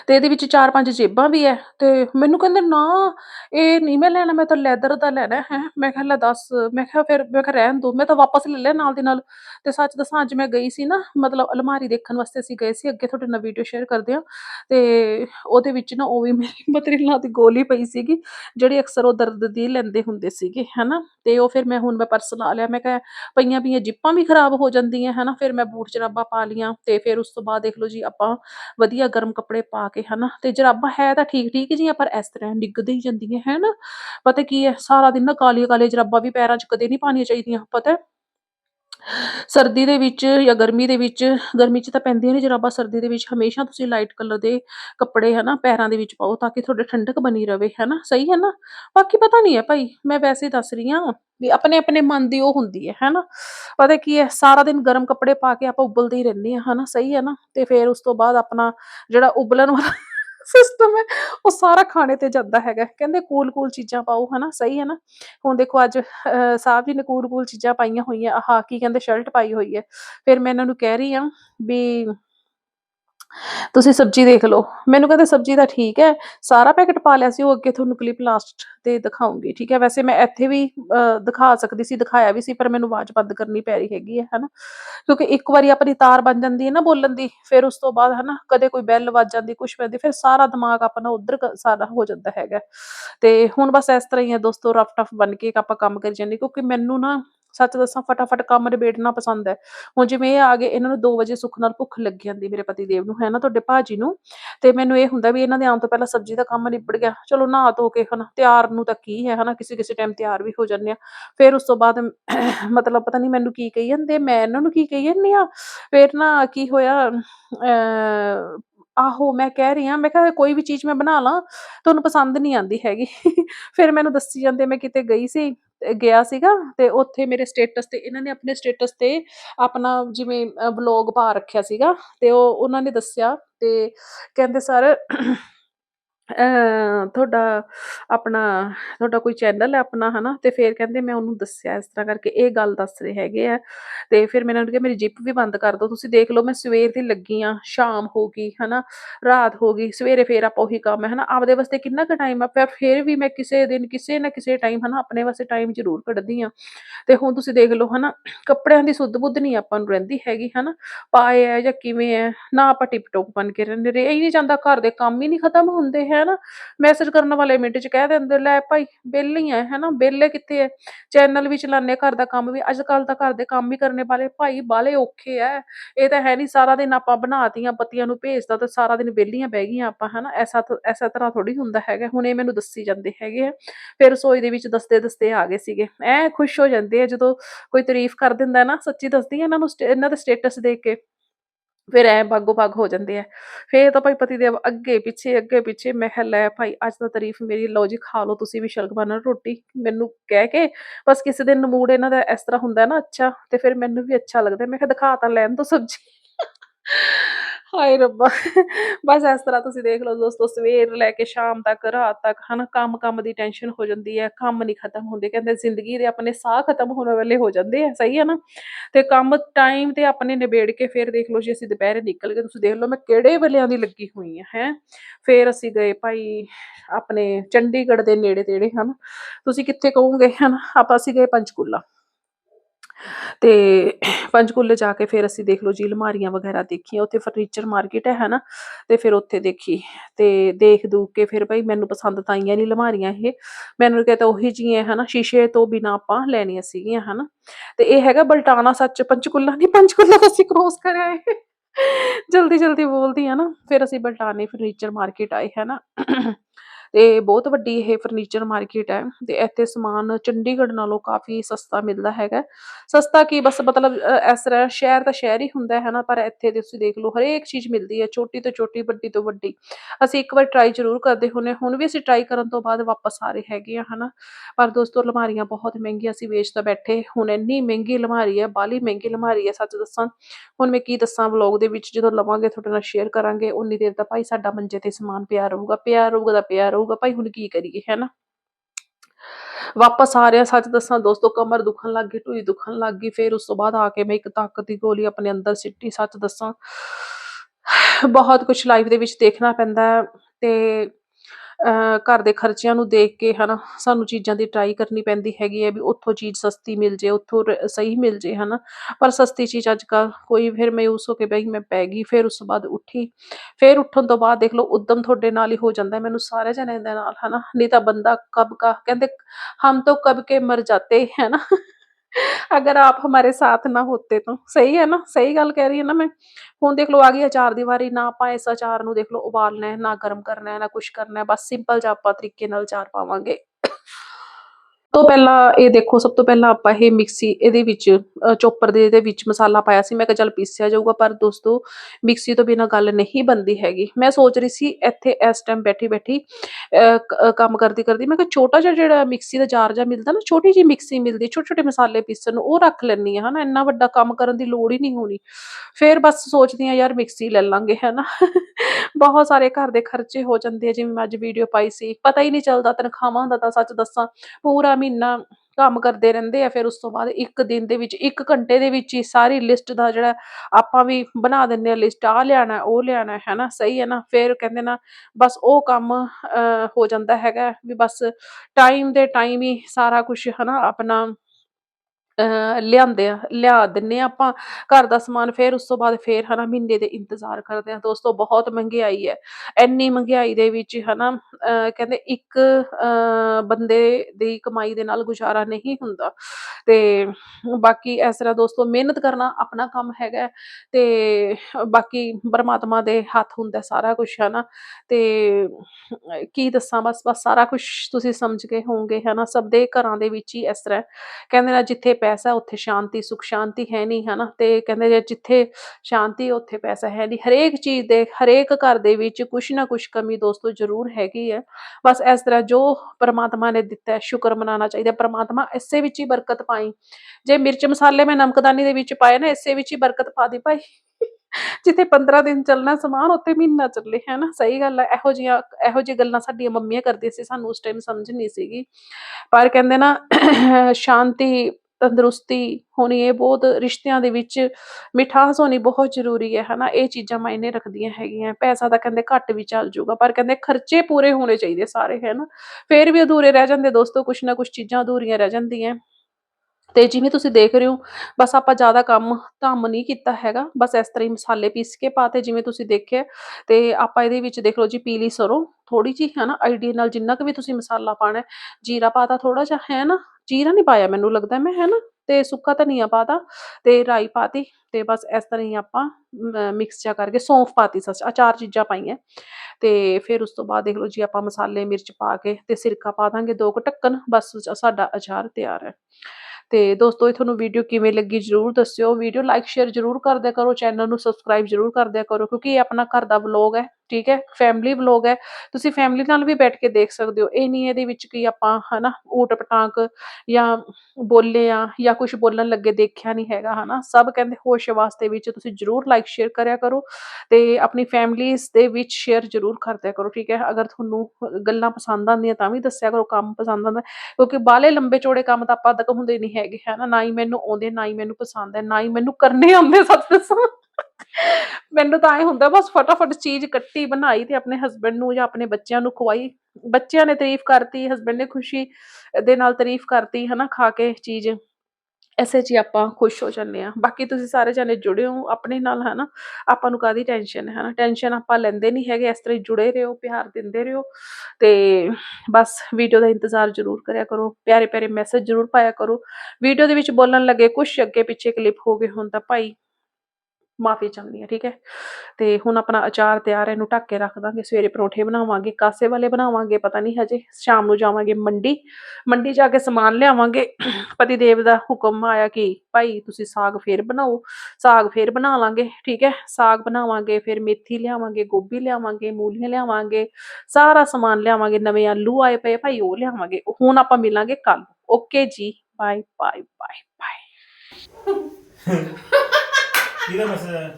Speaker 1: ਤੇ ਇਹਦੇ ਵਿੱਚ ਚਾਰ ਪੰਜ ਜੇਬਾਂ ਵੀ ਹੈ ਤੇ ਮੈਨੂੰ ਕਹਿੰਦੇ ਨਾ, ਇਹ ਨਹੀਂ ਮੈਂ ਲੈਣਾ, ਮੈਂ ਤਾਂ ਲੈਦਰ ਦਾ ਲੈਣਾ ਹੈ। ਮੈਂ ਕਿਹਾ ਲੈ ਦੱਸ, ਮੈਂ ਕਿਹਾ ਫਿਰ, ਮੈਂ ਕਿਹਾ ਰਹਿਣ ਦੋ, ਮੈਂ ਤਾਂ ਵਾਪਸ ਲੈ ਲਿਆ ਨਾਲ ਦੀ ਨਾਲ। ਤੇ ਸੱਚ ਦੱਸਾਂ, ਅੱਜ ਮੈਂ ਗਈ ਸੀ ਨਾ, ਮਤਲਬ ਅਲਮਾਰੀ ਦੇਖਣ ਵਾਸਤੇ ਅਸੀਂ ਗਏ ਸੀ, ਅੱਗੇ ਤੁਹਾਡੇ ਨਾਲ ਵੀਡੀਓ ਸ਼ੇਅਰ ਕਰਦੇ ਹਾਂ। ਤੇ ਉਹਦੇ ਵਿੱਚ ਨਾ ਉਹ ਵੀ ਮੇਰੀ ਮਤਰੀਲਾ ਦੀ ਗੋਲੀ ਪਈ ਸੀਗੀ, ਜਿਹੜੀ ਅਕਸਰ ਉਹ ਦਰਦ ਦੀ ਲੈਂਦੇ ਹੁੰਦੇ ਸੀਗੇ, ਹਨਾ। ਤੇ ਉਹ ਫਿਰ ਮੈਂ ਹੁਣ ਮੈਂ ਪਰਸ ਲਾ ਲਿਆ, ਮੈਂ ਕਿਹਾ ਪਈਆਂ ਪਈਆਂ ਜਿੱਪਾਂ ਵੀ ਖਰਾਬ ਹੋ ਜਾਂਦੀਆਂ, ਹਨਾ। ਫਿਰ ਮੈਂ ਬੂਟ ਜਰਾਬਾਂ ਪਾ ਲੀਆਂ ਤੇ ਫਿਰ ਉਸ ਤੋਂ ਬਾਅਦ ਦੇਖ ਲਓ ਜੀ, ਆਪਾਂ ਵਧੀਆ ਗਰਮ ਕੱਪੜੇ ਪਾ ਕੇ, ਹਨਾ? ਤੇ ਜਰਾਬਾਂ ਹੈ ਤਾਂ ਠੀਕ ਠੀਕ ਜੀਆਂ ਪਰ ਇਸ ਤਰ੍ਹਾਂ ਡਿੱਗਦੇ ਹੀ ਜਾਂਦੀਆਂ, ਹੈ ਨਾ? ਪਤਾ ਕੀ ਹੈ? ਸਾਰਾ ਦਿਨ ਨਾ ਕਾਲੀਆਂ ਕਾਲੀਆਂ ਜਰਾਬਾਂ ਵੀ ਪੈਰਾਂ 'ਚ ਕਦੇ ਨਹੀਂ ਪਾਉਣੀਆਂ ਚਾਹੀਦੀਆਂ, ਪਤਾ ਸਰਦੀ ਦੇ ਵਿੱਚ ਜਾਂ ਗਰਮੀ ਦੇ ਵਿੱਚ, ਗਰਮੀ 'ਚ ਤਾਂ ਪੈਂਦੀਆਂ ਨੇ ਜਰਾਬਾਂ, ਸਰਦੀ ਦੇ ਵਿੱਚ ਹਮੇਸ਼ਾ ਤੁਸੀਂ ਲਾਈਟ ਕਲਰ ਦੇ ਕੱਪੜੇ ਹੈ ਨਾ ਪੈਰਾਂ ਦੇ ਵਿੱਚ ਪਾਓ ਤਾਂ ਕਿ ਤੁਹਾਡੇ ਠੰਡਕ ਬਣੀ ਰਵੇ ਨਾ ਸਹੀ ਹੈ ਨਾ? ਬਾਕੀ ਪਤਾ ਨਹੀਂ ਹੈ ਭਾਈ, ਮੈਂ ਵੈਸੇ ਦੱਸ ਰਹੀ ਹਾਂ ਵੀ ਆਪਣੇ ਆਪਣੇ ਮਨ ਦੀ ਉਹ ਹੁੰਦੀ ਹੈ, ਹੈਨਾ? ਪਤਾ ਕੀ ਹੈ, ਸਾਰਾ ਦਿਨ ਗਰਮ ਕੱਪੜੇ ਪਾ ਕੇ ਆਪਾਂ ਉਬਲਦੇ ਹੀ ਰਹਿੰਦੇ ਹਾਂ, ਹਨਾ? ਸਹੀ ਹੈ ਨਾ? ਤੇ ਫਿਰ ਉਸ ਤੋਂ ਬਾਅਦ ਆਪਣਾ ਜਿਹੜਾ ਉਬਲਣ ਵਾਲਾ ਸਿਸਟਮ ਹੈ ਉਹ ਸਾਰਾ ਖਾਣੇ ਤੇ ਜਾਂਦਾ ਹੈਗਾ। ਕਹਿੰਦੇ ਕੂਲ ਕੂਲ ਚੀਜ਼ਾਂ ਪਾਓ ਹਨਾ? ਸਹੀ ਹੈ ਨਾ? ਹੁਣ ਦੇਖੋ ਅੱਜ ਅਹ, ਸਾਹਿਬ ਜੀ ਨੇ ਕੂਲ ਕੂਲ ਚੀਜ਼ਾਂ ਪਾਈਆਂ ਹੋਈਆਂ। ਆਹ ਕੀ ਕਹਿੰਦੇ? ਸ਼ਰਟ ਪਾਈ ਹੋਈ ਹੈ। ਫਿਰ ਮੈਂ ਇਹਨਾਂ ਨੂੰ ਕਹਿ ਰਹੀ ਹਾਂ ਵੀ ਤੁਸੀਂ ਸਬਜ਼ੀ ਦੇਖ ਲਓ। ਮੈਨੂੰ ਕਹਿੰਦੇ ਸਬਜ਼ੀ ਤਾਂ ਠੀਕ ਹੈ ਸਾਰਾ ਪੈਕਟ ਪਾ ਲਿਆ ਸੀ ਉਹ ਅੱਗੇ ਤੁਹਾਨੂੰ ਕਲਿੱਪ ਲਾਸਟ ਤੇ ਦਿਖਾਉਂਗੀ ਠੀਕ ਹੈ। ਵੈਸੇ ਮੈਂ ਇੱਥੇ ਵੀ ਅਹ, ਦਿਖਾ ਸਕਦੀ ਸੀ ਦਿਖਾਇਆ ਵੀ ਸੀ ਪਰ ਮੈਨੂੰ ਆਵਾਜ਼ ਬੰਦ ਕਰਨੀ ਪੈ ਰਹੀ ਹੈਗੀ ਹੈ ਹਨਾ। ਕਿਉਂਕਿ ਇੱਕ ਵਾਰੀ ਆਪਣੀ ਤਾਰ ਬਣ ਜਾਂਦੀ ਹੈ ਨਾ ਬੋਲਣ ਦੀ ਫਿਰ ਉਸ ਤੋਂ ਬਾਅਦ ਹਨਾ ਕਦੇ ਕੋਈ ਬੈਲ ਵੱਜ ਜਾਂਦੀ ਕੁਛ ਪੈਂਦੀ ਫਿਰ ਸਾਰਾ ਦਿਮਾਗ ਆਪਣਾ ਉਧਰ ਸਾਰਾ ਹੋ ਜਾਂਦਾ ਹੈਗਾ। ਤੇ ਹੁਣ ਬਸ ਇਸ ਤਰ੍ਹਾਂ ਹੀ ਹੈ ਦੋਸਤੋ ਰਫ ਟਫ ਬਣ ਕੇ ਆਪਾਂ ਕੰਮ ਕਰੀ ਜਾਂਦੇ ਕਿਉਂਕਿ ਮੈਨੂੰ ਨਾ ਸੱਚ ਦੱਸਾਂ ਫਟਾਫਟ ਕੰਮ ਨਿਬੇੜਨਾ ਪਸੰਦ ਹੈ। ਹੁਣ ਜਿਵੇਂ ਇਹ ਆ ਗਏ ਇਹਨਾਂ ਨੂੰ 2 ਵਜੇ ਸੁੱਖ ਨਾਲ ਭੁੱਖ ਲੱਗ ਜਾਂਦੀ ਮੇਰੇ ਪਤੀ ਦੇਵ ਨੂੰ ਹੈ ਨਾ ਤੁਹਾਡੇ ਭਾਜੀ ਨੂੰ? ਤੇ ਮੈਨੂੰ ਇਹ ਹੁੰਦਾ ਵੀ ਇਹਨਾਂ ਦੇ ਆਉਣ ਤੋਂ ਪਹਿਲਾਂ ਸਬਜ਼ੀ ਦਾ ਕੰਮ ਨਿਬੜ ਗਿਆ। ਚਲੋ ਨਹਾ ਧੋ ਕੇ ਹਨਾ ਤਿਆਰ ਨੂੰ ਤਾਂ ਕੀ ਹੈ ਹਨਾ ਕਿਸੇ ਕਿਸੇ ਟਾਈਮ ਤਿਆਰ ਵੀ ਹੋ ਜਾਂਦੇ ਆ। ਫਿਰ ਉਸ ਤੋਂ ਬਾਅਦ ਮਤਲਬ ਪਤਾ ਨਹੀਂ ਮੈਨੂੰ ਕੀ ਕਹੀ ਜਾਂਦੇ ਮੈਂ ਇਹਨਾਂ ਨੂੰ ਕੀ ਕਹੀ ਜਾਂਦੀ ਆ ਫਿਰ ਨਾ ਕੀ ਹੋਇਆ ਅਹ, ਆਹੋ ਮੈਂ ਕਹਿ ਰਹੀ ਹਾਂ ਮੈਂ ਕਿਹਾ ਕੋਈ ਵੀ ਚੀਜ਼ ਮੈਂ ਬਣਾ ਲਾਂ ਤੁਹਾਨੂੰ ਪਸੰਦ ਨਹੀਂ ਆਉਂਦੀ ਹੈਗੀ। ਫਿਰ ਮੈਨੂੰ ਦੱਸੀ ਜਾਂਦੇ ਮੈਂ ਕਿਤੇ ਗਈ ਸੀ ਗਿਆ ਸੀਗਾ ਤੇ ਉੱਥੇ ਮੇਰੇ ਸਟੇਟਸ ਤੇ, ਇਹਨਾਂ ਨੇ ਆਪਣੇ ਸਟੇਟਸ ਤੇ ਆਪਣਾ ਜਿਵੇਂ ਵਲੌਗ ਪਾ ਰੱਖਿਆ ਸੀਗਾ ਤੇ ਉਹ, ਉਹਨਾਂ ਨੇ ਦੱਸਿਆ ਤੇ ਕਹਿੰਦੇ ਸਰ ਤੁਹਾਡਾ ਆਪਣਾ, ਤੁਹਾਡਾ ਕੋਈ ਚੈਨਲ ਹੈ ਆਪਣਾ, ਹਨਾ? ਤੇ ਫਿਰ ਕਹਿੰਦੇ ਮੈਂ ਉਹਨੂੰ ਦੱਸਿਆ ਇਸ ਤਰ੍ਹਾਂ ਕਰਕੇ, ਇਹ ਗੱਲ ਦੱਸ ਰਹੇ ਹੈਗੇ ਆ। ਤੇ ਫਿਰ ਮੈਂ ਇਹਨਾਂ ਨੂੰ ਕਿਹਾ, ਮੇਰੀ ਜਿੱਪ ਵੀ ਬੰਦ ਕਰ ਦਿਓ। ਤੁਸੀਂ ਦੇਖ ਲਓ, ਮੈਂ ਸਵੇਰ ਦੀ ਲੱਗੀ ਆ, ਸ਼ਾਮ ਹੋ ਗਈ, ਹਨਾ? ਰਾਤ ਹੋ ਗਈ, ਸਵੇਰੇ ਫੇਰ ਆਪਾਂ ਉਹੀ ਕੰਮ ਹੈ, ਹਨਾ? ਆਪਦੇ ਵਾਸਤੇ ਕਿੰਨਾ ਕੁ ਟਾਈਮ ਆ? ਪਰ ਫਿਰ ਵੀ ਮੈਂ ਕਿਸੇ ਦਿਨ, ਕਿਸੇ ਨਾ ਕਿਸੇ ਟਾਈਮ ਹਨਾ? ਆਪਣੇ ਵਾਸਤੇ ਟਾਈਮ ਜ਼ਰੂਰ ਕੱਢਦੀ ਆ। ਤੇ ਹੁਣ ਤੁਸੀਂ ਦੇਖ ਲਓ, ਹਨਾ? ਕੱਪੜਿਆਂ ਦੀ ਸੁੱਧ ਬੁੱਧ ਨਹੀਂ ਆਪਾਂ ਨੂੰ ਰਹਿੰਦੀ ਹੈਗੀ, ਹਨਾ? ਪਾਏ ਹੈ ਜਾਂ ਕਿਵੇਂ ਹੈ ਨਾ ਆਪਾਂ ਟਿਪ ਟੋਪ ਬਣ ਕੇ ਰਹਿੰਦੇ ਰਹੇ ਇਹ ਨਹੀਂ ਜਾਂਦਾ, ਘਰ ਦੇ ਕੰਮ ਹੀ ਨਹੀਂ ਖਤਮ ਹੁੰਦੇ ਹੈ ਨਾ ਮੈਸੇਜ ਕਰਨ ਵਾਲੇ ਮਿੰਟ ਚ ਕਹਿ ਦਿੰਦੇ, ਲੈ ਭਾਈ ਬਿੱਲ ਹੀ ਹੈ ਹਨਾ ਬਿੱਲ ਕਿੱਥੇ ਹੈ ਚੈਨਲ ਵੀ ਚਲਾਉਂਦੇ ਘਰ ਦਾ ਕੰਮ ਵੀ ਅੱਜ ਕੱਲ ਤਾਂ ਘਰ ਦੇ ਕੰਮ ਵੀ ਕਰਨੇ ਵਾਲੇ ਭਾਈ ਬਾਲੇ ਔਖੇ ਐ। ਇਹ ਤਾਂ ਹੈ ਨਹੀਂ ਸਾਰਾ ਦਿਨ ਆਪਾਂ ਬਣਾਤੀਆਂ, ਪੱਤੀਆਂ ਨੂੰ ਭੇਜਦਾ ਤੇ ਸਾਰਾ ਦਿਨ ਵਿਹਲੀਆਂ ਬਹਿ ਗਈਆਂ ਆਪਾਂ ਹਨਾ ਐਸਾ ਐਸਾ ਤਰ੍ਹਾਂ ਥੋੜੀ ਹੁੰਦਾ ਹੈਗਾ। ਹੁਣ ਇਹ ਮੈਨੂੰ ਦੱਸੀ ਜਾਂਦੇ ਹੈਗੇ ਆ। ਫਿਰ ਰਸੋਈ ਦੇ ਵਿੱਚ ਦੱਸਦੇ ਦੱਸਦੇ ਆ ਗਏ ਸੀਗੇ। ਐ ਖੁਸ਼ ਹੋ ਜਾਂਦੇ ਆ ਜਦੋਂ ਕੋਈ ਤਾਰੀਫ ਕਰ ਦਿੰਦਾ ਨਾ, ਸੱਚੀ ਦੱਸਦੀ ਇਹਨਾਂ ਨੂੰ ਇਹਨਾਂ ਦੇ ਸਟੇਟਸ ਦੇਖ ਕੇ। ਫਿਰ ਐ ਬਾਗੋ ਬਾਗ ਹੋ ਜਾਂਦੇ ਆ। ਫੇਰ ਤਾਂ ਭਾਈ ਪਤੀ ਦੇਵ ਅੱਗੇ ਪਿੱਛੇ ਅੱਗੇ ਪਿੱਛੇ ਮੈਂ ਕਿਹਾ, ਲੈ ਭਾਈ, ਅੱਜ ਤਾਂ ਤਾਰੀਫ ਮੇਰੀ, ਲਓ ਜੀ, ਖਾ ਲਓ ਤੁਸੀਂ ਵੀ ਸ਼ਲਗਮਾਂ ਨਾਲ ਰੋਟੀ, ਮੈਨੂੰ ਕਹਿ ਕੇ ਬਸ ਕਿਸੇ ਦਿਨ ਮੂਡ ਇਹਨਾਂ ਦਾ ਇਸ ਤਰ੍ਹਾਂ ਹੁੰਦਾ ਨਾ ਅੱਛਾ ਤੇ ਫਿਰ ਮੈਨੂੰ ਵੀ ਅੱਛਾ ਲੱਗਦਾ। ਮੈਂ ਕਿਹਾ, ਦਿਖਾ ਤਾਂ ਲੈਣ ਤੋਂ ਸਬਜ਼ੀ। ਹਾਏ ਰੱਬਾ। ਬਸ ਇਸ ਤਰ੍ਹਾਂ ਤੁਸੀਂ ਦੇਖ ਲਓ ਦੋਸਤੋ, ਸਵੇਰ ਲੈ ਕੇ ਸ਼ਾਮ ਤੱਕ, ਰਾਤ ਤੱਕ, ਹਨਾ ਕੰਮ ਕੰਮ ਦੀ ਟੈਨਸ਼ਨ ਹੋ ਜਾਂਦੀ ਹੈ, ਕੰਮ ਨਹੀਂ ਖਤਮ ਹੁੰਦੇ, ਕਹਿੰਦੇ ਜ਼ਿੰਦਗੀ ਦੇ ਆਪਣੇ ਸਾਹ ਖਤਮ ਹੋਣ ਵਾਲੇ ਹੋ ਜਾਂਦੇ ਆ, ਸਹੀ ਹੈ ਨਾ? ਤੇ ਕੰਮ ਟਾਈਮ ਤੇ ਆਪਣੇ ਨਿਬੇੜ ਕੇ ਫਿਰ ਦੇਖ ਲਓ ਜੀ, ਅਸੀਂ ਦੁਪਹਿਰੇ ਨਿਕਲ ਗਏ, ਤੁਸੀਂ ਦੇਖ ਲਓ ਮੈਂ ਕਿਹੜੇ ਵੇਲਿਆਂ ਦੀ ਲੱਗੀ ਹੋਈ ਆ ਹੈ? ਫਿਰ ਅਸੀਂ ਗਏ ਭਾਈ ਆਪਣੇ ਚੰਡੀਗੜ੍ਹ ਦੇ ਨੇੜੇ ਤੇੜੇ, ਹਨ? ਤੁਸੀਂ ਕਿੱਥੇ ਕਹੋਗੇ, ਹਨ? ਆਪਾਂ ਅਸੀਂ ਗਏ ਪੰਚਕੂਲਾ। ਤੇ ਪੰਚਕੂਲੇ ਜਾ ਕੇ ਫਿਰ ਅਸੀਂ ਦੇਖ ਲਓ ਜੀ ਅਲਮਾਰੀਆਂ ਵਗੈਰਾ ਦੇਖੀਆਂ, ਉੱਥੇ ਫਰਨੀਚਰ ਮਾਰਕੀਟ ਹੈ, ਹਨਾ? ਤੇ ਫਿਰ ਉੱਥੇ ਦੇਖੀ ਤੇ ਦੇਖ ਦੂਖ ਕੇ ਫਿਰ ਭਾਈ ਮੈਨੂੰ ਪਸੰਦ ਤਾਂ ਆਈਆਂ ਨਹੀਂ ਅਲਮਾਰੀਆਂ ਇਹ। ਮੈਨੂੰ ਕਹਿੰਦਾ ਉਹੀ ਹੈ ਹਨਾ? ਸ਼ੀਸ਼ੇ ਤੋਂ ਬਿਨਾ ਆਪਾਂ ਲੈਣੀਆਂ ਸੀਗੀਆਂ, ਹਨਾ? ਤੇ ਇਹ ਹੈਗਾ ਬਲਟਾਣਾ ਸੱਚ, ਪੰਚਕੂਲਾ ਨਹੀਂ ਪੰਚਕੂਲਾ ਅਸੀਂ ਕ੍ਰੋਸ ਕਰ ਆਏ ਜਲਦੀ ਜਲਦੀ ਬੋਲਦੀ ਆ ਨਾ। ਫਿਰ ਅਸੀਂ ਬਲਟਾਣੇ ਫਰਨੀਚਰ ਮਾਰਕੀਟ ਆਏ ਹੈ ਨਾ ਤੇ ਬਹੁਤ ਵੱਡੀ ਇਹ ਫਰਨੀਚਰ ਮਾਰਕੀਟ ਹੈ ਤੇ ਇੱਥੇ ਸਮਾਨ ਚੰਡੀਗੜ੍ਹ ਨਾਲੋਂ ਕਾਫੀ ਸਸਤਾ ਮਿਲਦਾ ਹੈਗਾ। ਸਸਤਾ ਕੀ ਬਸ ਮਤਲਬ ਇਸ ਤਰ੍ਹਾਂ ਸ਼ਹਿਰ ਤਾਂ ਸ਼ਹਿਰ ਹੀ ਹੁੰਦਾ ਹੈ ਨਾ, ਪਰ ਇੱਥੇ ਤੁਸੀਂ ਦੇਖ ਲਓ ਹਰੇਕ ਚੀਜ਼ ਮਿਲਦੀ ਹੈ, ਛੋਟੀ ਤੋਂ ਛੋਟੀ, ਵੱਡੀ ਤੋਂ ਵੱਡੀ। ਅਸੀਂ ਇੱਕ ਵਾਰ ਟਰਾਈ ਜ਼ਰੂਰ ਕਰਦੇ ਹੁੰਨੇ ਹੁਣ ਵੀ ਅਸੀਂ ਟਰਾਈ ਕਰਨ ਤੋਂ ਬਾਅਦ ਵਾਪਸ ਆ ਰਹੇ ਹੈਗੇ ਆ ਹਨਾ। ਪਰ ਦੋਸਤੋ, ਅਲਮਾਰੀਆਂ ਬਹੁਤ ਮਹਿੰਗੀਆਂ ਅਸੀਂ ਵੇਚ ਤਾਂ ਬੈਠੇ, ਹੁਣ ਇੰਨੀ ਮਹਿੰਗੀ ਅਲਮਾਰੀ ਹੈ ਬਾਲੀ ਮਹਿੰਗੀ ਅਲਮਾਰੀ ਹੈ, ਸੱਚ ਦੱਸਾਂ। ਹੁਣ ਮੈਂ ਕੀ ਦੱਸਾਂ ਵਲੌਗ ਦੇ ਵਿੱਚ ਜਦੋਂ ਲਵਾਂਗੇ, ਤੁਹਾਡੇ ਨਾਲ ਸ਼ੇਅਰ ਕਰਾਂਗੇ, ਉਨੀ ਦੇਰ ਦਾ ਭਾਈ ਸਾਡਾ ਮੰਜੇ ਤੇ ਸਮਾਨ ਪਿਆ ਰਹੂਗਾ ਪਿਆ ਰਹੂਗਾ ਤਾਂ ਪਿਆ ਰਹੂਗਾ ਭਾਈ, ਹੁਣ ਕੀ ਕਰੀਏ ਹੈ ਵਾਪਸ ਆ ਰਿਹਾ, ਸੱਚ ਦੱਸਾਂ, ਦੋਸਤੋ, ਕਮਰ ਦੁਖਣ ਲੱਗ ਗਈ, ਢੂਈ ਦੁਖਣ ਲੱਗ ਗਈ, ਫਿਰ ਉਸ ਤੋਂ ਬਾਅਦ ਆ ਕੇ ਮੈਂ ਇੱਕ ਤਾਕਤ ਦੀ ਗੋਲੀ ਆਪਣੇ ਅੰਦਰ ਸਿੱਟੀ, ਸੱਚ ਦੱਸਾਂ। ਬਹੁਤ ਕੁਝ ਲਾਈਫ ਦੇ ਵਿੱਚ ਦੇਖਣਾ ਪੈਂਦਾ ਹੈ ਤੇ ਘਰ ਦੇ ਖਰਚਿਆਂ ਨੂੰ ਦੇਖ ਕੇ ਹੈ ਨਾ ਸਾਨੂੰ ਚੀਜ਼ਾਂ ਦੀ ਟਰਾਈ ਕਰਨੀ ਪੈਂਦੀ ਹੈਗੀ ਹੈ ਵੀ ਉੱਥੋਂ ਚੀਜ਼ ਸਸਤੀ ਮਿਲ ਜੇ, ਉੱਥੋਂ ਰ, ਸਹੀ ਮਿਲ ਜੇ ਹੈ ਨਾ ਪਰ ਸਸਤੀ ਚੀਜ਼ ਅੱਜ ਕੱਲ੍ਹ ਕੋਈ ਫਿਰ ਮੈਂ ਉਸ ਹੋ ਕੇ ਬਈ ਮੈਂ ਪੈ ਗਈ, ਫਿਰ ਉਸ ਤੋਂ ਬਾਅਦ ਉੱਠੀ। ਫਿਰ ਉੱਠਣ ਤੋਂ ਬਾਅਦ ਦੇਖ ਲਓ, ਉਦਮ ਤੁਹਾਡੇ ਨਾਲ ਹੀ ਹੋ ਜਾਂਦਾ ਮੈਨੂੰ ਸਾਰੇ ਜਣੇ ਦੇ ਨਾਲ ਹੈ ਨਾ ਨਹੀਂ ਤਾਂ ਬੰਦਾ ਕਬ ਕਾ ਕਹਿੰਦੇ, ਹਮ ਤੋਂ ਕਬ ਕੇ ਮਰ ਜਾਤੇ ਹੈ ਨਾ अगर आप हमारे साथ ना होते तो ਸਹੀ ਹੈ ਨਾ ਸਹੀ ਗੱਲ ਕਹਿ ਰਹੀ ਹਾਂ ਨਾ ਮੈਂ ਹੁਣ ਦੇਖ ਲਓ ਆ ਗਈ ਅਚਾਰ ਦੀ ਵਾਰੀ ਨਾ ਆਪਾਂ ਇਸ ਅਚਾਰ ਨੂੰ ਦੇਖ ਲਓ ਉਬਾਲਣਾ ਹੈ ਨਾ ਗਰਮ ਕਰਨਾ ਹੈ ਨਾ ਕੁਝ ਕਰਨਾ ਹੈ ਬਸ ਸਿੰਪਲ ਜਿਹਾ ਆਪਾਂ ਤਰੀਕੇ ਨਾਲ ਅਚਾਰ ਪਾਵਾਂਗੇ ਤੋਂ ਪਹਿਲਾਂ ਇਹ ਦੇਖੋ, ਸਭ ਤੋਂ ਪਹਿਲਾਂ ਆਪਾਂ ਇਹ ਮਿਕਸੀ ਇਹਦੇ ਵਿੱਚ ਚੋਪਰ ਦੇ ਇਹਦੇ ਵਿੱਚ ਮਸਾਲਾ ਪਾਇਆ ਸੀ। ਮੈਂ ਕਿਹਾ ਚੱਲ ਪੀਸਿਆ ਜਾਊਗਾ, ਪਰ ਦੋਸਤੋ ਮਿਕਸੀ ਤੋਂ ਬਿਨਾ ਗੱਲ ਨਹੀਂ ਬੰਦੀ ਹੈਗੀ। ਮੈਂ ਸੋਚ ਰਹੀ ਸੀ ਇੱਥੇ ਇਸ ਟਾਈਮ ਬੈਠੀ ਬੈਠੀ ਕੰਮ ਕਰਦੀ ਕਰਦੀ ਮੈਂ ਕਿਹਾ ਛੋਟਾ ਜਿਹਾ ਜਿਹੜਾ ਮਿਕਸੀ ਦਾ ਜਾਰ ਜਿਹਾ ਮਿਲਦਾ ਨਾ, ਛੋਟੀ ਜਿਹੀ ਮਿਕਸੀ ਮਿਲਦੀ ਛੋਟੇ ਛੋਟੇ ਮਸਾਲੇ ਪੀਸਣ ਨੂੰ, ਉਹ ਰੱਖ ਲੈਣੀ ਆ ਹਨਾ। ਇੰਨਾ ਵੱਡਾ ਕੰਮ ਕਰਨ ਦੀ ਲੋੜ ਹੀ ਨਹੀਂ ਹੋਣੀ। ਫਿਰ ਬਸ ਸੋਚਦੀ ਆ ਯਾਰ ਮਿਕਸੀ ਲੈ ਲਾਂਗੇ ਹਨਾ। ਬਹੁਤ ਸਾਰੇ ਘਰ ਦੇ ਖਰਚੇ ਹੋ ਜਾਂਦੇ ਆ, ਜਿਵੇਂ ਮੈਂ ਅੱਜ ਵੀਡੀਓ ਪਾਈ ਸੀ। ਪਤਾ ਹੀ ਨਹੀਂ ਚੱਲਦਾ ਤਨਖਾਹਾਂ ਦਾ ਤਾਂ ਸੱਚ ਦੱਸਾਂ, ਪੂਰਾ ਮਹੀਨਾ ਕੰਮ ਕਰਦੇ ਰਹਿੰਦੇ ਆ, ਫਿਰ ਉਸ ਤੋਂ ਬਾਅਦ ਇੱਕ ਦਿਨ ਦੇ ਵਿੱਚ, ਇੱਕ ਘੰਟੇ ਦੇ ਵਿੱਚ ਹੀ ਸਾਰੀ ਲਿਸਟ ਦਾ ਜਿਹੜਾ ਆਪਾਂ ਵੀ ਬਣਾ ਦਿੰਦੇ ਆ ਲਿਸਟ ਆ ਲਿਆਣਾ, ਉਹ ਲਿਆਣਾ ਹੈ ਨਾ ਸਹੀ ਹੈ ਨਾ? ਫਿਰ ਕਹਿੰਦੇ ਨਾ, ਬਸ ਉਹ ਕੰਮ ਹੋ ਜਾਂਦਾ ਹੈਗਾ ਵੀ ਬਸ ਟਾਈਮ ਦੇ ਟਾਈਮ ਹੀ ਸਾਰਾ ਕੁਝ ਨਾ ਆਪਣਾ ਲਿਆਂਦੇ ਆ ਲਿਆ ਦਿੰਨੇ ਆ ਆਪਾਂ। ਘਰ ਦਾ ਸਮਾਨ ਫਿਰ ਉਸ ਤੋਂ ਬਾਅਦ ਫਿਰ ਹਨਾ ਮਹੀਨੇ ਦੇ ਇੰਤਜ਼ਾਰ ਕਰਦੇ ਆ। ਦੋਸਤੋ ਬਹੁਤ ਮਹਿੰਗਾਈ ਹੈ। ਇੰਨੀ ਮਹਿੰਗਾਈ ਦੇ ਵਿੱਚ ਹਨਾ ਅਹ, ਕਹਿੰਦੇ ਇੱਕ ਬੰਦੇ ਦੀ ਕਮਾਈ ਦੇ ਨਾਲ ਗੁਜ਼ਾਰਾ ਨਹੀਂ ਹੁੰਦਾ। ਤੇ ਬਾਕੀ ਇਸ ਤਰ੍ਹਾਂ ਦੋਸਤੋ ਮਿਹਨਤ ਕਰਨਾ ਆਪਣਾ ਕੰਮ ਹੈਗਾ ਤੇ ਬਾਕੀ ਪਰਮਾਤਮਾ ਦੇ ਹੱਥ ਹੁੰਦਾ ਸਾਰਾ ਕੁਝ ਹਨਾ। ਤੇ ਕੀ ਦੱਸਾਂ ਬਸ ਬਸ ਸਾਰਾ ਕੁਝ ਤੁਸੀਂ ਸਮਝ ਗਏ ਹੋਵੋਗੇ ਹਨਾ। ਸਭ ਦੇ ਘਰਾਂ ਦੇ ਵਿੱਚ ਹੀ ਇਸ ਤਰ੍ਹਾਂ ਕਹਿੰਦੇ ਨਾ ਜਿੱਥੇ ਪੈਸਾ ਉੱਥੇ ਸ਼ਾਂਤੀ, ਸੁਖ, ਸ਼ਾਂਤੀ ਹੈ ਨਹੀਂ, ਹਨਾ? ਤੇ ਕਹਿੰਦੇ ਜੇ ਜਿੱਥੇ ਸ਼ਾਂਤੀ, ਉੱਥੇ ਪੈਸਾ ਹੈ ਨਹੀਂ। ਹਰੇਕ ਚੀਜ਼ ਦੇ, ਹਰੇਕ ਘਰ ਦੇ ਵਿੱਚ ਕੁਛ ਨਾ ਕੁਛ ਕਮੀ ਦੋਸਤੋ ਜ਼ਰੂਰ ਹੈਗੀ ਹੈ। ਬਸ ਇਸ ਤਰ੍ਹਾਂ ਜੋ ਪਰਮਾਤਮਾ ਨੇ ਦਿੱਤਾ ਸ਼ੁਕਰ ਮਨਾਉਣਾ ਚਾਹੀਦਾ। ਪਰਮਾਤਮਾ ਇਸੇ ਵਿੱਚ ਹੀ ਬਰਕਤ ਪਾਈ। ਜੇ ਮਿਰਚ ਮਸਾਲੇ ਮੈਂ ਨਮਕਦਾਨੀ ਦੇ ਵਿੱਚ ਪਾਏ ਨਾ, ਇਸੇ ਵਿੱਚ ਹੀ ਬਰਕਤ ਪਾ ਦੀ ਭਾਈ। ਜਿੱਥੇ 15 ਦਿਨ ਚੱਲਣਾ ਸਮਾਨ, ਉੱਥੇ ਮਹੀਨਾ ਚੱਲੇ ਹੈ ਨਾ ਸਹੀ ਗੱਲ ਹੈ। ਇਹੋ ਜਿਹੀਆਂ, ਇਹੋ ਜਿਹੀ ਗੱਲਾਂ ਸਾਡੀਆਂ ਮੰਮੀਆਂ ਕਰਦੀਆਂ ਸੀ, ਸਾਨੂੰ ਉਸ ਟਾਈਮ ਸਮਝ ਨਹੀਂ ਸੀਗੀ। ਪਰ ਕਹਿੰਦੇ ਨਾ, ਸ਼ਾਂਤੀ ਤੰਦਰੁਸਤੀ ਹੋਣੀ, ਇਹ ਬਹੁਤ ਰਿਸ਼ਤਿਆਂ ਦੇ ਵਿੱਚ ਮਿਠਾਸ ਹੋਣੀ ਬਹੁਤ ਜ਼ਰੂਰੀ ਹੈ, ਹਨਾ? ਇਹ ਚੀਜ਼ਾਂ ਮਾਇਨੇ ਰੱਖਦੀਆਂ ਹੈਗੀਆਂ। ਪੈਸਾ ਤਾਂ ਕਹਿੰਦੇ ਘੱਟ ਵੀ ਚੱਲ ਜਾਊਗਾ, ਪਰ ਕਹਿੰਦੇ ਖਰਚੇ ਪੂਰੇ ਹੋਣੇ ਚਾਹੀਦੇ ਸਾਰੇ ਹੈ ਨਾ ਫੇਰ ਵੀ ਅਧੂਰੇ ਰਹਿ ਜਾਂਦੇ ਦੋਸਤੋ, ਕੁਛ ਨਾ ਕੁਛ ਚੀਜ਼ਾਂ ਅਧੂਰੀਆਂ ਰਹਿ ਜਾਂਦੀਆਂ। ਤੇ ਜਿਵੇਂ ਤੁਸੀਂ ਦੇਖ ਰਹੇ ਹੋ ਬਸ ਆਪਾਂ ਜ਼ਿਆਦਾ ਕੰਮ ਧੰਮ ਨਹੀਂ ਕੀਤਾ ਹੈਗਾ ਬਸ ਇਸ ਤਰ੍ਹਾਂ ਹੀ ਮਸਾਲੇ ਪੀਸ ਕੇ ਪਾਤੇ ਜਿਵੇਂ ਤੁਸੀਂ ਦੇਖਿਆ ਤੇ ਆਪਾਂ ਇਹਦੇ ਵਿੱਚ ਦੇਖ ਲਓ ਜੀ ਪੀਲੀ ਸਰੋਂ ਥੋੜੀ ਜੀ ਹੈ ਨਾ ਆਈਡੀਆ ਨਾਲ ਜਿੰਨਾ ਕੁ ਵੀ ਤੁਸੀਂ ਮਸਾਲਾ ਪਾਣਾ ਹੈ, ਜੀਰਾ ਪਾਤਾ ਥੋੜਾ ਜਿਹਾ ਹੈ ਨਾ ਜੀਰਾ ਨਹੀਂ ਪਾਇਆ ਮੈਨੂੰ ਲੱਗਦਾ ਮੈਂ ਹੈ ਨਾ ਤੇ ਸੁੱਕਾ ਧਨੀਆ ਪਾਤਾ ਤੇ ਰਾਈ ਪਾਤੀ ਤੇ ਬਸ ਇਸ ਤਰ੍ਹਾਂ ਹੀ ਆਪਾਂ ਮਿਕਸ ਜਿਹਾ ਕਰਕੇ ਸੌਂਫ ਪਾਤੀ ਸੱਚ ਆ ਚਾਰ ਚੀਜ਼ਾਂ ਪਾਈਆਂ ਤੇ ਫਿਰ ਉਸ ਤੋਂ ਬਾਅਦ ਦੇਖ ਲਓ ਜੀ ਆਪਾਂ ਮਸਾਲੇ ਮਿਰਚ ਪਾ ਕੇ ਤੇ ਸਿਰਕਾ ਪਾ ਦਾਂਗੇ ਦੋ ਕੁ ਢੱਕਣ ਬਸ ਸਾਡਾ ਅਚਾਰ ਤਿਆਰ ਹੈ। ਤੇ ਦੋਸਤੋ, ਇਹ ਤੁਹਾਨੂੰ ਵੀਡੀਓ ਕਿਵੇਂ ਲੱਗੀ ਜਰੂਰ ਦੱਸਿਓ। ਵੀਡੀਓ ਲਾਈਕ ਸ਼ੇਅਰ ਜਰੂਰ ਕਰਦਿਆ ਕਰੋ। ਚੈਨਲ ਨੂੰ ਸਬਸਕ੍ਰਾਈਬ ਜਰੂਰ ਕਰਦਿਆ ਕਰੋ, ਕਿਉਂਕਿ ਇਹ ਆਪਣਾ ਘਰ ਦਾ ਵਲੌਗ ਹੈ, ਠੀਕ ਹੈ? ਫੈਮਿਲੀ ਵਲੌਗ ਹੈ। ਤੁਸੀਂ ਫੈਮਿਲੀ ਨਾਲ ਵੀ ਬੈਠ ਕੇ ਦੇਖ ਸਕਦੇ ਹੋ। ਇਹ ਨਹੀਂ ਇਹਦੇ ਵਿੱਚ ਕੀ ਆਪਾਂ, ਹਨਾ, ਊਟ ਪਟਾਂਕ ਜਾਂ ਬੋਲੇ ਆ ਜਾਂ ਕੁਝ ਬੋਲਣ ਲੱਗੇ ਦੇਖਿਆ ਨਹੀਂ ਹੈਗਾ, ਹਨਾ। ਸਭ ਕਹਿੰਦੇ ਹੋਸ਼ ਵਾਸਤੇ ਵਿੱਚ ਤੁਸੀਂ ਜਰੂਰ ਲਾਈਕ ਸ਼ੇਅਰ ਕਰਿਆ ਕਰੋ ਤੇ ਆਪਣੀ ਫੈਮਲੀਜ਼ ਦੇ ਵਿੱਚ ਸ਼ੇਅਰ ਜਰੂਰ ਕਰਦਿਆ ਕਰੋ, ਠੀਕ ਹੈ? ਅਗਰ ਤੁਹਾਨੂੰ ਗੱਲਾਂ ਪਸੰਦ ਆਉਂਦੀਆਂ ਤਾਂ ਵੀ ਦੱਸਿਆ ਕਰੋ, ਕੰਮ ਪਸੰਦ ਆਉਂਦਾ। ਕਿਉਂਕਿ ਬਾਲੇ ਲੰਬੇ ਚੌੜੇ ਕੰਮ ਤਾਂ ਆਪਾਂ ਤੱਕ ਹੁੰਦੇ ਨਹੀਂ ਹੈਗੇ, ਹਨਾ? ਨਾ ਨਾ ਹੀ ਮੈਨੂੰ ਆਉਂਦੇ, ਨਾ ਹੀ ਮੈਨੂੰ ਪਸੰਦ ਹੈ, ਨਾ ਹੀ ਮੈਨੂੰ ਕਰਨੇ ਆਉਂਦੇ ਸੱਚ ਦੱਸਾਂ। ਮੈਨੂੰ ਤਾਂ ਐ ਹੁੰਦਾ, ਬਸ ਫਟਾਫਟ ਚੀਜ਼ ਕੱਟੀ ਬਣਾਈ ਤੇ ਆਪਣੇ ਹਸਬੰਡ ਨੂੰ ਜਾਂ ਆਪਣੇ ਬੱਚਿਆਂ ਨੂੰ ਖਵਾਈ। ਬੱਚਿਆਂ ਨੇ ਤਾਰੀਫ ਕਰਤੀ ਹਸਬੰਡ ਨੇ ਖੁਸ਼ੀ ਦੇ ਨਾਲ ਤਾਰੀਫ ਕਰਤੀ, ਹਨਾ, ਖਾ ਕੇ ਚੀਜ਼। ਐਸੇ ਚ ਹੀ ਆਪਾਂ ਖੁਸ਼ ਹੋ ਜਾਂਦੇ ਆ ਬਾਕੀ ਤੁਸੀਂ ਸਾਰੇ ਜਾਣੇ ਜੁੜੇ ਹੋ ਆਪਣੇ ਨਾਲ, ਹਨਾ? ਆਪਾਂ ਨੂੰ ਕਾਦੀ ਟੈਨਸ਼ਨ ਹੈ, ਹਨਾ? ਟੈਨਸ਼ਨ ਆਪਾਂ ਲੈਂਦੇ ਨਹੀਂ ਹੈਗੇ, ਇਸ ਤਰ੍ਹਾਂ ਹੀ ਜੁੜੇ ਰਹੋ, ਪਿਆਰ ਦਿੰਦੇ ਰਹੋ। ਤੇ ਬਸ ਵੀਡੀਓ ਦਾ ਇੰਤਜ਼ਾਰ ਜ਼ਰੂਰ ਕਰਿਆ ਕਰੋ। ਪਿਆਰੇ ਪਿਆਰੇ ਮੈਸੇਜ ਜ਼ਰੂਰ ਪਾਇਆ ਕਰੋ। ਵੀਡੀਓ ਦੇ ਵਿੱਚ ਬੋਲਣ ਲੱਗੇ ਕੁਝ ਅੱਗੇ ਪਿੱਛੇ ਕਲਿੱਪ ਹੋ ਗਏ ਹੁਣ ਤਾਂ ਭਾਈ ਮਾਫੀ ਚਾਹੁੰਦੀ ਹਾਂ, ਠੀਕ ਹੈ? ਤੇ ਹੁਣ ਆਪਣਾ ਅਚਾਰ ਤਿਆਰ ਹੈ, ਇਹਨੂੰ ਢੱਕ ਕੇ ਰੱਖ ਦਾਂਗੇ, ਸਵੇਰੇ ਪਰੌਂਠੇ ਬਣਾਵਾਂਗੇ, ਕਾਸੇ ਵਾਲੇ ਬਣਾਵਾਂਗੇ, ਪਤਾ ਨਹੀਂ ਹਜੇ, ਸ਼ਾਮ ਨੂੰ ਜਾਵਾਂਗੇ ਮੰਡੀ ਮੰਡੀ ਜਾ ਕੇ ਸਮਾਨ ਲਿਆਵਾਂਗੇ। ਪਤੀ ਦੇਵ ਦਾ ਹੁਕਮ ਆਇਆ ਕਿ ਭਾਈ ਤੁਸੀਂ ਸਾਗ ਫੇਰ ਬਣਾਓ, ਸਾਗ ਫੇਰ ਬਣਾ ਲਾਂਗੇ, ਠੀਕ ਹੈ? ਸਾਗ ਬਣਾਵਾਂਗੇ, ਫਿਰ ਮੇਥੀ ਲਿਆਵਾਂਗੇ, ਗੋਭੀ ਲਿਆਵਾਂਗੇ, ਮੂਲੀਆਂ ਲਿਆਵਾਂਗੇ, ਸਾਰਾ ਸਮਾਨ ਲਿਆਵਾਂਗੇ, ਨਵੇਂ ਆਲੂ ਆਏ ਪਏ ਭਾਈ ਉਹ ਲਿਆਵਾਂਗੇ, ਹੁਣ ਆਪਾਂ ਮਿਲਾਂਗੇ ਕੱਲ ਓਕੇ ਜੀ, ਬਾਏ ਬਾਏ ਬਾਏ ਬਾਏ।
Speaker 2: ਕਿਹਦਾ ਮੈਸੇਜ ਆਇਆ?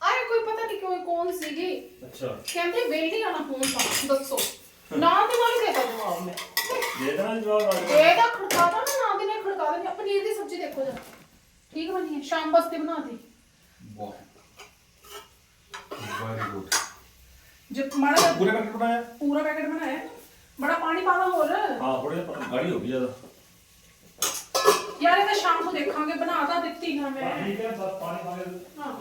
Speaker 3: ਆਏ ਕੋਈ ਪਤਾ ਨਹੀਂ ਕਿਉਂ ਕੌਣ ਸੀਗੀ?
Speaker 2: ਅੱਛਾ।
Speaker 3: ਕਹਿੰਦੇ ਵੇਲੀ ਆਣਾ ਫੋਨ ਤਾਂ ਦੱਸੋ। ਨਾ ਦੇ ਨਾਲ ਦੇਤਾ ਜਵਾਬ ਮੈਂ।
Speaker 2: ਦੇ ਦੇਣਾ ਜਵਾਬ ਆ ਗਿਆ
Speaker 3: ਇਹ ਦਾ ਖੜਕਾਦਾ ਨਾ ਨਾ ਦੇ ਨਾਲ ਖੜਕਾ ਦੇ ਪਨੀਰ ਦੀ ਸਬਜ਼ੀ ਦੇਖੋ ਜਾ ਠੀਕ ਬਣੀ ਹੈ ਸ਼ਾਮ ਵਾਸਤੇ ਬਣਾਤੀ
Speaker 4: ਵੈਰੀ ਗੁੱਡ
Speaker 3: ਜੇ ਮਾੜਾ ਜਿਹਾ
Speaker 2: ਪੂਰੇ ਪੈਕਟ ਬਣਾਇਆ?
Speaker 3: ਪੂਰਾ ਪੈਕਟ ਬਣਾਇਆ। ਬੜਾ ਪਾਣੀ ਪਾਵਾ ਹੋਰ।
Speaker 2: ਹਾਂ ਥੋੜੇ ਜਿਹਾ ਗਾੜੀ ਹੋ ਗਈ ਜ਼ਿਆਦਾ।
Speaker 3: ਯਾਰ ਇਹ ਸ਼ਾਮ ਨੂੰ ਦੇਖਾਂਗੇ ਬਣਾ ਤਾਂ ਦਿੱਤੀ ਨਾ ਮੈਂ।
Speaker 2: ਠੀਕ ਹੈ ਬਸ ਪਾਣੀ ਪਾ ਕੇ।
Speaker 3: ਹਾਂ।